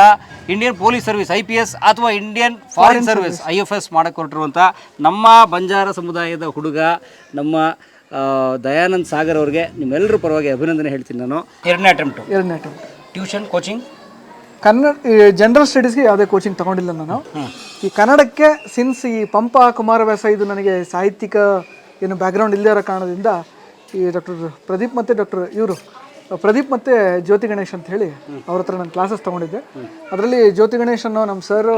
Indian police service I P S ಅಥವಾ Indian foreign service I F S ಮಾಡಕ್ಕೆ ಹೊರಟಿರುವಂಥ ನಮ್ಮ ಬಂಜಾರ ಸಮುದಾಯದ ಹುಡುಗ ನಮ್ಮ ದಯಾನಂದ್ ಸಾಗರ್ ಅವ್ರಿಗೆ ನಿಮ್ಮೆಲ್ಲರೂ ಪರವಾಗಿ ಅಭಿನಂದನೆ ಹೇಳ್ತೀನಿ ನಾನು. ಎರಡನೇ ಅಟೆಂಪ್ಟು ಎರಡನೇ attempt tuition coaching Kannada general ಸ್ಟಡೀಸ್ಗೆ ಯಾವುದೇ ಕೋಚಿಂಗ್ ತಗೊಂಡಿಲ್ಲ ನಾನು. ಈ ಕನ್ನಡಕ್ಕೆ ಸಿನ್ಸ್ ಈ ಪಂಪ ಕುಮಾರವ್ಯಾಸ ಇದು ನನಗೆ ಸಾಹಿತ್ಯಿಕ ಏನು ಬ್ಯಾಕ್ಗ್ರೌಂಡ್ ಇಲ್ಲದೇ ಇರೋ ಕಾರಣದಿಂದ ಈ ಡಾಕ್ಟರ್ ಪ್ರದೀಪ್ ಮತ್ತು ಡಾಕ್ಟರ್ ಇವರು ಪ್ರದೀಪ್ ಮತ್ತು ಜ್ಯೋತಿ ಗಣೇಶ್ ಅಂತ ಹೇಳಿ ಅವ್ರ ಹತ್ರ ನಾನು ಕ್ಲಾಸಸ್ ತೊಗೊಂಡಿದ್ದೆ. ಅದರಲ್ಲಿ ಜ್ಯೋತಿ ಗಣೇಶ್ ಅನ್ನೋ ನಮ್ಮ ಸರ್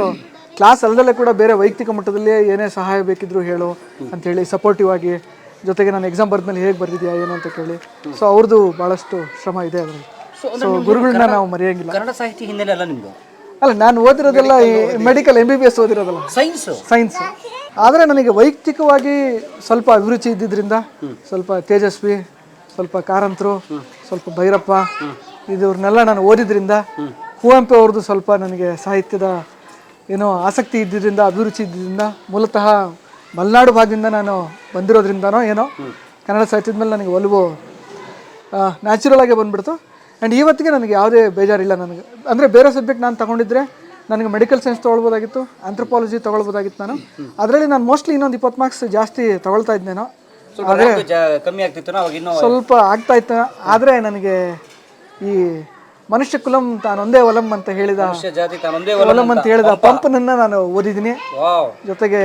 ಕ್ಲಾಸ್ ಅಲ್ಲದಲ್ಲೇ ಕೂಡ ಬೇರೆ ವೈಯಕ್ತಿಕ ಮಟ್ಟದಲ್ಲಿ ಏನೇ ಸಹಾಯ ಬೇಕಿದ್ರು ಹೇಳು ಅಂಥೇಳಿ ಸಪೋರ್ಟಿವ್ ಆಗಿ ಜೊತೆಗೆ ನಾನು ಎಕ್ಸಾಮ್ ಬರೆದ್ಮೇಲೆ ಹೇಗೆ ಬರ್ದಿದ್ಯಾ ಏನು ಅಂತ ಕೇಳಿ. ಸೊ ಅವ್ರದ್ದು ಭಾಳಷ್ಟು ಶ್ರಮ ಇದೆ ಅದರಲ್ಲಿ. ಸೊ ಗುರುಗಳನ್ನ ನಾವು ಮರೆಯೋಂಗಿಲ್ಲ. ಕನ್ನಡ ಸಾಹಿತ್ಯ ಹಿನ್ನೆಲೆ ಅಲ್ಲ ಅಲ್ಲ ನಾನು ಓದಿರೋದೆಲ್ಲ ಈ medical M B B S ಓದಿರೋದಲ್ಲ. Science science ಆದರೆ ನನಗೆ ವೈಯಕ್ತಿಕವಾಗಿ ಸ್ವಲ್ಪ ಅಭಿರುಚಿ ಇದ್ದಿದ್ದರಿಂದ ಸ್ವಲ್ಪ ತೇಜಸ್ವಿ ಸ್ವಲ್ಪ ಕಾರಂತರು ಸ್ವಲ್ಪ ಭೈರಪ್ಪ ಇವ್ರನ್ನೆಲ್ಲ ನಾನು ಓದಿದ್ರಿಂದ ಕುವೆಂಪು ಅವ್ರದ್ದು ಸ್ವಲ್ಪ ನನಗೆ ಸಾಹಿತ್ಯದ ಏನೋ ಆಸಕ್ತಿ ಇದ್ದಿದ್ದರಿಂದ ಅಭಿರುಚಿ ಇದ್ದಿದ್ದರಿಂದ ಮೂಲತಃ ಮಲೆನಾಡು ಭಾಗದಿಂದ ನಾನು ಬಂದಿರೋದ್ರಿಂದನೋ ಏನೋ ಕನ್ನಡ ಸಾಹಿತ್ಯದ ಮೇಲೆ ನನಗೆ ಒಲವು ನ್ಯಾಚುರಲ್ ಆಗಿ ಬಂದ್ಬಿಡ್ತು. ಆ್ಯಂಡ್ ಇವತ್ತಿಗೆ ನನಗೆ ಯಾವುದೇ ಬೇಜಾರಿಲ್ಲ ನನಗೆ. ಅಂದರೆ ಬೇರೆ ಸಬ್ಜೆಕ್ಟ್ ನಾನು ತಗೊಂಡಿದ್ರೆ ನನಗೆ ಮೆಡಿಕಲ್ ಸೈನ್ಸ್ ತೊಗೊಳ್ಬೋದಾಗಿತ್ತು ಆಂಥ್ರೋಪಾಲಜಿ ತೊಗೊಳ್ಬೋದಾಗಿತ್ತು ನಾನು. ಅದರಲ್ಲಿ ನಾನು ಮೋಸ್ಟ್ಲಿ ಇನ್ನೊಂದು ಇಪ್ಪತ್ತು ಮಾರ್ಕ್ಸ್ ಜಾಸ್ತಿ ತೊಗೊಳ್ತಾ ಇದ್ದೇನೋ. ಜಾ- ಕಮ್ಮಿ ಆಗ್ತಿತ್ತು ಅವಾಗ ಇನ್ನೂ ಸ್ವಲ್ಪ ಆಗ್ತಾ ಇತ್ತು. ಆದರೆ ನನಗೆ ಈ ಮನುಷ್ಯ ಕುಲಂ ತಾನೊಂದೇ ಒಲಂ ಅಂತ ಹೇಳಿದ ಮನುಷ್ಯ ಜಾತಿ ತಾನೊಂದೇ ಒಲಂ ಅಂತ ಹೇಳಿದ ಪಂಪನನ್ನು ನಾನು ಓದಿದ್ದೀನಿ. ಜೊತೆಗೆ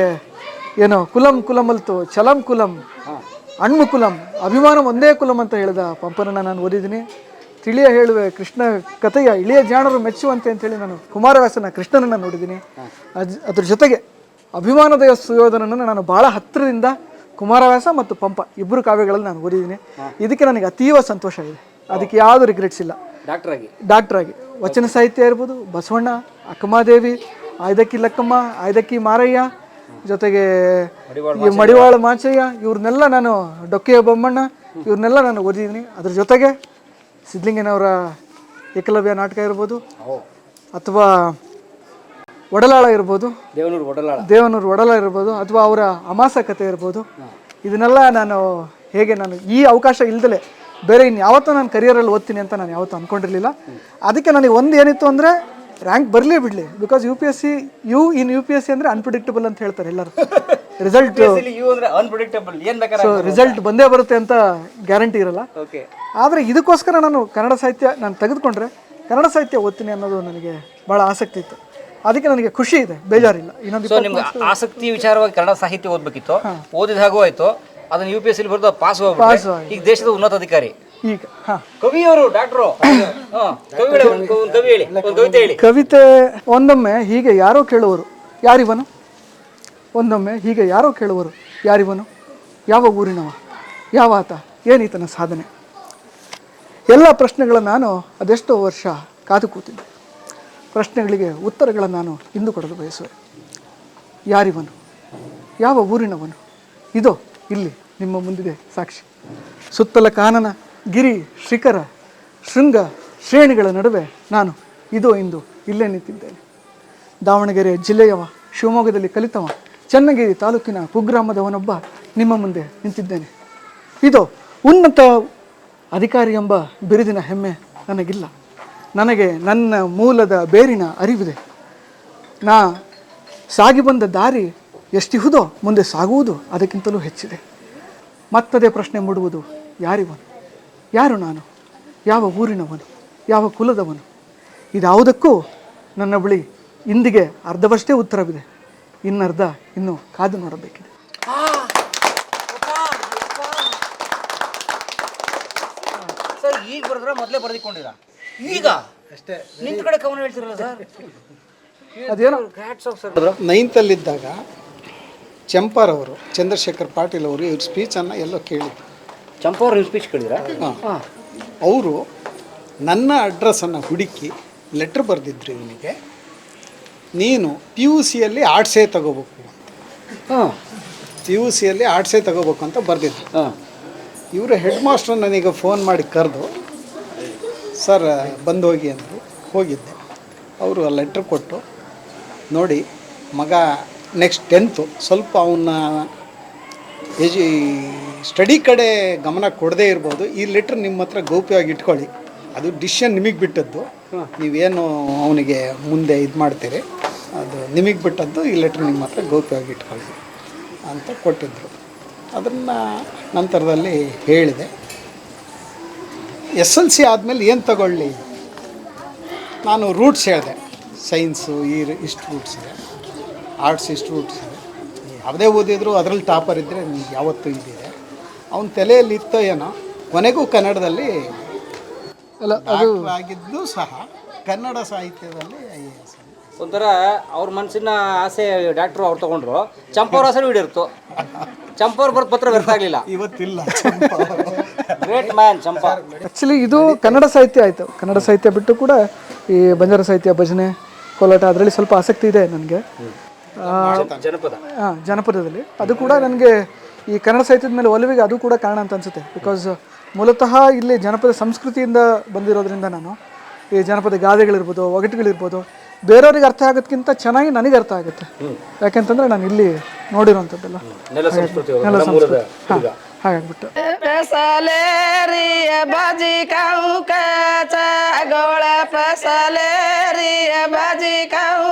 ಏನು ಕುಲಂ ಕುಲಮಲ್ತು ಚಲಂ ಕುಲಂ ಅಣ್ಮು ಕುಲಂ ಅಭಿಮಾನ ಒಂದೇ ಕುಲಂ ಅಂತ ಹೇಳಿದ ಪಂಪನನ್ನು ನಾನು ಓದಿದ್ದೀನಿ. ತಿಳಿಯ ಹೇಳುವೆ ಕೃಷ್ಣ ಕಥೆಯ ಇಳಿಯ ಜಾಣರು ಮೆಚ್ಚುವಂತೆ ಅಂತೇಳಿ ನಾನು ಕುಮಾರವ್ಯಾಸನ ಕೃಷ್ಣನನ್ನು ನೋಡಿದ್ದೀನಿ. ಅದ್- ಅದ್ರ ಜೊತೆಗೆ ಅಭಿಮಾನದ ಸುಯೋಧನನ್ನು ನಾನು ಭಾಳ ಹತ್ತಿರದಿಂದ ಕುಮಾರವ್ಯಾಸ ಮತ್ತು ಪಂಪ ಇಬ್ಬರು ಕಾವ್ಯಗಳಲ್ಲಿ ನಾನು ಓದಿದ್ದೀನಿ. ಇದಕ್ಕೆ ನನಗೆ ಅತೀವ ಸಂತೋಷ ಇದೆ. ಅದಕ್ಕೆ ಯಾವುದು ರಿಗ್ರೆಟ್ಸ್ ಇಲ್ಲ. ಡಾಕ್ಟರ್ ಆಗಿ. ಡಾಕ್ಟರ್ ಆಗಿ. ವಚನ ಸಾಹಿತ್ಯ ಇರ್ಬೋದು ಬಸವಣ್ಣ ಅಕ್ಕಮಾದೇವಿ ಆಯ್ದಕ್ಕಿ ಲಕ್ಕಮ್ಮ ಆಯ್ದಕ್ಕಿ ಮಾರಯ್ಯ ಜೊತೆಗೆ ಈ ಮಡಿವಾಳ ಮಾಚಯ್ಯ ಇವ್ರನ್ನೆಲ್ಲ ನಾನು ಡೊಕ್ಕೆಯ ಬೊಮ್ಮಣ್ಣ ಇವ್ರನ್ನೆಲ್ಲ ನಾನು ಓದಿದ್ದೀನಿ. ಅದ್ರ ಜೊತೆಗೆ ಸಿದ್ಲಿಂಗನವರ ಏಕಲವ್ಯ ನಾಟಕ ಇರ್ಬೋದು ಅಥವಾ ಒಡಲಾಳ ಇರ್ಬೋದು. ದೇವನೂರು ಒಡಲಾಳ. ದೇವನೂರು ಒಡಲ ಇರ್ಬೋದು ಅಥವಾ ಅವರ ಅಮಾಸ ಕಥೆ ಇರ್ಬೋದು ಇದನ್ನೆಲ್ಲ ನಾನು ಹೇಗೆ ನಾನು ಈ ಅವಕಾಶ ಇಲ್ದಲೆ ಬೇರೆ ಇನ್ನು ಯಾವತ್ತೂ ನಾನು ಕರಿಯರಲ್ಲಿ ಓದ್ತೀನಿ ಅಂತ ನಾನು ಯಾವತ್ತೂ ಅಂದ್ಕೊಂಡಿರಲಿಲ್ಲ ಅದಕ್ಕೆ ನನಗೆ ಒಂದು ಏನಿತ್ತು ಅಂದರೆ ರ್ಯಾಂಕ್ ಬರಲಿ ಬಿಡಲಿ. Because U P S C U in U P S C ಅಂದರೆ ಅನ್ಪ್ರಿಡಿಕ್ಟಬಲ್ ಅಂತ ಹೇಳ್ತಾರೆ ಎಲ್ಲರೂ. ರಿಸಲ್ಟ್ ಯು ಅಂದ್ರೆ ಅನ್ಪ್ರಿಡಿಕ್ಟಬಲ್ ಏನ್ ಬೇಕಾದ್ರೆ ಸೊ ರಿಸಲ್ಟ್ ಬಂದೇ ಬರುತ್ತೆ ಅಂತ ಗ್ಯಾರಂಟಿ ಇರಲ್ಲ. ಓಕೆ ಆದರೆ ಇದಕ್ಕೋಸ್ಕರ ನಾನು ಕನ್ನಡ ಸಾಹಿತ್ಯ ನಾನು ತೆಗೆದುಕೊಂಡ್ರೆ ಕನ್ನಡ ಸಾಹಿತ್ಯ ಓದ್ತೀನಿ ಅನ್ನೋದು ನನಗೆ ಭಾಳ ಆಸಕ್ತಿ ಇತ್ತು. ಅದಕ್ಕೆ ನನಗೆ ಖುಷಿ ಇದೆ ಬೇಜಾರಿಲ್ಲ. ಇನ್ನೊಂದು ಸೊ ನಿಮ್ಗೆ ಆಸಕ್ತಿ ವಿಚಾರವಾಗಿ ಕನ್ನಡ ಸಾಹಿತ್ಯ ಓದಬೇಕಿತ್ತು. ಓದಿದ ಹಾಗೂ ಆಯಿತು. ಅದನ್ನ ಯು ಪಿ ಎಸ್ ಸಿ ಬರೆದು ಪಾಸ್ ಹೋಗ್ಬಿಟ್ಟು ಈಗ ದೇಶದ ಉನ್ನತ ಅಧಿಕಾರಿ. ಈಗ ಹಾಂ. ಕವಿಯವರು ಡಾಕ್ಟ್ರು ಒಂದು ಕವಿ ಹೇಳಿ ಒಂದು ಕವಿತೆ ಹೇಳಿ. ಕವಿತೆ ಒಂದೊಮ್ಮೆ ಹೀಗೆ ಯಾರೋ ಕೇಳುವರು. ಯಾರಿವನು? ಒಂದೊಮ್ಮೆ ಹೀಗೆ ಯಾರೋ ಕೇಳುವರು, ಯಾರಿವನು? ಯಾವ ಊರಿನವ? ಯಾವ ಆತ? ಏನೀತನ ಸಾಧನೆ? ಎಲ್ಲ ಪ್ರಶ್ನೆಗಳನ್ನು ನಾನು ಅದೆಷ್ಟೋ ವರ್ಷ ಕಾದು ಕೂತಿದ್ದೆ. ಪ್ರಶ್ನೆಗಳಿಗೆ ಉತ್ತರಗಳನ್ನು ನಾನು ಇಂದು ಕೊಡಲು ಬಯಸುವೆ. ಯಾರಿವನು? ಯಾವ ಊರಿನವನು? ಇದೋ, ಇಲ್ಲಿ, ನಿಮ್ಮ ಮುಂದಿದೆ ಸಾಕ್ಷಿ. ಸುತ್ತಲ ಕಾನನ, ಗಿರಿ, ಶಿಖರ, ಶೃಂಗ, ಶ್ರೇಣಿಗಳ ನಡುವೆ ನಾನು ಇದೋ ಇಂದು ಇಲ್ಲೇ ನಿಂತಿದ್ದೇನೆ. ದಾವಣಗೆರೆ ಜಿಲ್ಲೆಯವ, ಶಿವಮೊಗ್ಗದಲ್ಲಿ ಕಲಿತವ ಚನ್ನಗಿರಿ ತಾಲೂಕಿನ ಕುಗ್ರಾಮದವನೊಬ್ಬ ನಿಮ್ಮ ಮುಂದೆ ನಿಂತಿದ್ದೇನೆ. ಇದು ಉನ್ನತ ಅಧಿಕಾರಿ ಎಂಬ ಬಿರುದಿನ ಹೆಮ್ಮೆ ನನಗಿಲ್ಲ. ನನಗೆ ನನ್ನ ಮೂಲದ ಬೇರಿನ ಅರಿವಿದೆ. ನಾ ಸಾಗಿ ಬಂದ ದಾರಿ ಎಷ್ಟಿಹುದೋ ಮುಂದೆ ಸಾಗುವುದು ಅದಕ್ಕಿಂತಲೂ ಹೆಚ್ಚಿದೆ. ಮತ್ತದೇ ಪ್ರಶ್ನೆ ಮೂಡುವುದು, ಯಾರಿವನು? ಯಾರು ನಾನು? ಯಾವ ಊರಿನವನು? ಯಾವ ಕುಲದವನು? ಇದಾವುದಕ್ಕೂ ನನ್ನ ಬಳಿ ಇಂದಿಗೆ ಅರ್ಧವಷ್ಟೇ ಉತ್ತರವಿದೆ. ಇನ್ನರ್ಧ ಇನ್ನು ಕಾದು ನೋಡಬೇಕಿದೆ. ಸರ್ ಈಗ ಬರೆದ್ರೆ ಮೊದಲೇ ಬರೆದಿಕೊಂಡಿರ ಈಗ? ಅಷ್ಟೇ. ನಿಂತ ಕಡೆ ಕವನ ಹೇಳ್ತಿರಲ್ಲ ಸರ್? ಅದೇನೋ? ಹ್ಯಾಟ್ಸ್ ಆಫ್ ಸರ್ ನೈನ್ತಲ್ಲಿದ್ದಾಗ ಚಂಪಾರವರು ಚಂದ್ರಶೇಖರ್ ಪಾಟೀಲ್ ಅವರು ಇವ್ರ ಸ್ಪೀಚನ್ನು ಎಲ್ಲೋ ಕೇಳಿದ್ರು. ಚಂಪಾರ್ ಇವ್ರ ಸ್ಪೀಚ್ ಕೇಳಿದ್ರಾ? ಅವರು ನನ್ನ ಅಡ್ರೆಸ್ಸನ್ನು ಹುಡುಕಿ ಲೆಟ್ರ್ ಬರೆದಿದ್ರು ಇವನಿಗೆ. ನೀನು ಪಿ ಯು ಸಿಯಲ್ಲಿ ಆರ್ಟ್ಸೇ ತಗೋಬೇಕು ಅಂತ. ಹಾಂ. ಪಿ ಯು ಸಿಯಲ್ಲಿ ಆರ್ಟ್ಸೇ ತಗೋಬೇಕು ಅಂತ ಬರೆದಿದ್ರು ಹಾಂ. ಇವರು ಹೆಡ್ ಮಾಸ್ಟರ್ ನನಗೆ ಫೋನ್ ಮಾಡಿ ಕರೆದು ಸರ್ ಬಂದು ಹೋಗಿ ಅಂದರು ಹೋಗಿದ್ದೆ. ಅವರು ಲೆಟ್ರ್ ಕೊಟ್ಟು ನೋಡಿ ಮಗ ನೆಕ್ಸ್ಟ್ ಟೆಂತು ಸ್ವಲ್ಪ ಅವನ್ನ ಎಜು ಸ್ಟಡಿ ಕಡೆ ಗಮನ ಕೊಡದೇ ಇರ್ಬೋದು. ಈ ಲೆಟ್ರ್ ನಿಮ್ಮ ಹತ್ರ ಗೌಪ್ಯವಾಗಿ ಇಟ್ಕೊಳ್ಳಿ. ಅದು ಡಿಶನ್ ನಿಮಗೆ ಬಿಟ್ಟದ್ದು. ನೀವೇನು ಅವನಿಗೆ ಮುಂದೆ ಇದು ಮಾಡ್ತೀರಿ? ಅದು ನಿಮಗೆ ಬಿಟ್ಟದ್ದು ಈ ಲೆಟ್ರ್ ನಿಮ್ಮ ಹತ್ರ ಗೌಪ್ಯವಾಗಿ ಇಟ್ಕೊಳ್ಳಿ ಅಂತ ಕೊಟ್ಟಿದ್ದರು ಅದನ್ನು ನಂತರದಲ್ಲಿ ಹೇಳಿದೆ. ಎಸ್ ಎಲ್ ಸಿ ಆದಮೇಲೆ ಏನು ತಗೊಳ್ಳಿ? ನಾನು ರೂಟ್ಸ್ ಹೇಳಿದೆ. ಸೈನ್ಸು ಈ ಇಷ್ಟು ರೂಟ್ಸ್ ಇದೆ. ಆರ್ಟ್ಸ್ ಇಷ್ಟು ರೂಟ್ಸ್ ಇದೆ. ಯಾವುದೇ ಓದಿದ್ರು ಅದರಲ್ಲಿ ಟಾಪರ್ ಇದ್ದರೆ ನಿಮ್ಗೆ ಯಾವತ್ತೂ ಇದಿದೆ ಅವನ ತಲೆಯಲ್ಲಿ ಇತ್ತೋ ಏನೋ ಕೊನೆಗೂ ಕನ್ನಡದಲ್ಲಿ ಅಲ್ಲ ಆಗಿದ್ದು ಸಹ ಕನ್ನಡ ಸಾಹಿತ್ಯದಲ್ಲಿ ಐ ಎ ಎಸ್ ಒಂಥರ ಅವ್ರ ಮನಸ್ಸಿನ ಆಸೆ ಡಾಕ್ಟ್ರು ಅವ್ರು ತಗೊಂಡ್ರು. ಚಂಪವ್ರ ಆಸೆ ಈಡೇರ್ತು ಚಂಪವ್ರ ಬರ್ದ ಪತ್ರ ವ್ಯರ್ಥ ಆಗಲಿಲ್ಲ. ಇವತ್ತಿಲ್ಲ. ಗ್ರೇಟ್ ಮ್ಯಾನ್ ಚಂಪಾ. ಆ್ಯಕ್ಚುಲಿ ಇದು ಕನ್ನಡ ಸಾಹಿತ್ಯ ಆಯಿತು. ಕನ್ನಡ ಸಾಹಿತ್ಯ ಬಿಟ್ಟು ಕೂಡ ಈ ಬಂಜಾರ ಸಾಹಿತ್ಯ ಭಜನೆ ಕೋಲಾಟ ಅದರಲ್ಲಿ ಸ್ವಲ್ಪ ಆಸಕ್ತಿ ಇದೆ ನನಗೆ. ಜನಪದ. ಹಾಂ ಜನಪದದಲ್ಲಿ. ಅದು ಕೂಡ ನನಗೆ ಈ ಕನ್ನಡ ಸಾಹಿತ್ಯದ ಮೇಲೆ ಒಲವಿಗೆ ಅದು ಕೂಡ ಕಾರಣ ಅಂತ ಅನಿಸುತ್ತೆ. ಬಿಕಾಸ್ ಮೂಲತಃ ಇಲ್ಲಿ ಜನಪದ ಸಂಸ್ಕೃತಿಯಿಂದ ಬಂದಿರೋದ್ರಿಂದ ನಾನು ಈ ಜನಪದ ಗಾದೆಗಳಿರ್ಬೋದು ಒಗಟುಗಳಿರ್ಬೋದು ಬೇರೆಯವ್ರಿಗೆ ಅರ್ಥ ಆಗೋದಕ್ಕಿಂತ ಚೆನ್ನಾಗಿ ನನಗೆ ಅರ್ಥ ಆಗುತ್ತೆ. ಯಾಕೆಂತಂದ್ರೆ ನಾನು ಇಲ್ಲಿ ನೋಡಿರೋವಂಥದ್ದೆಲ್ಲ. ನೆಲ ಸಂಸ್ಕೃತಿ ಹಾಗಾಗ್ಬಿಟ್ಟು. ಪಸಲೇರಿಯ ಬಾಜಿ ಕಾವು ಕಾಚ ಗೋಳ ಪಸಲೇರಿಯ ಬಾಜಿ ಕಾವು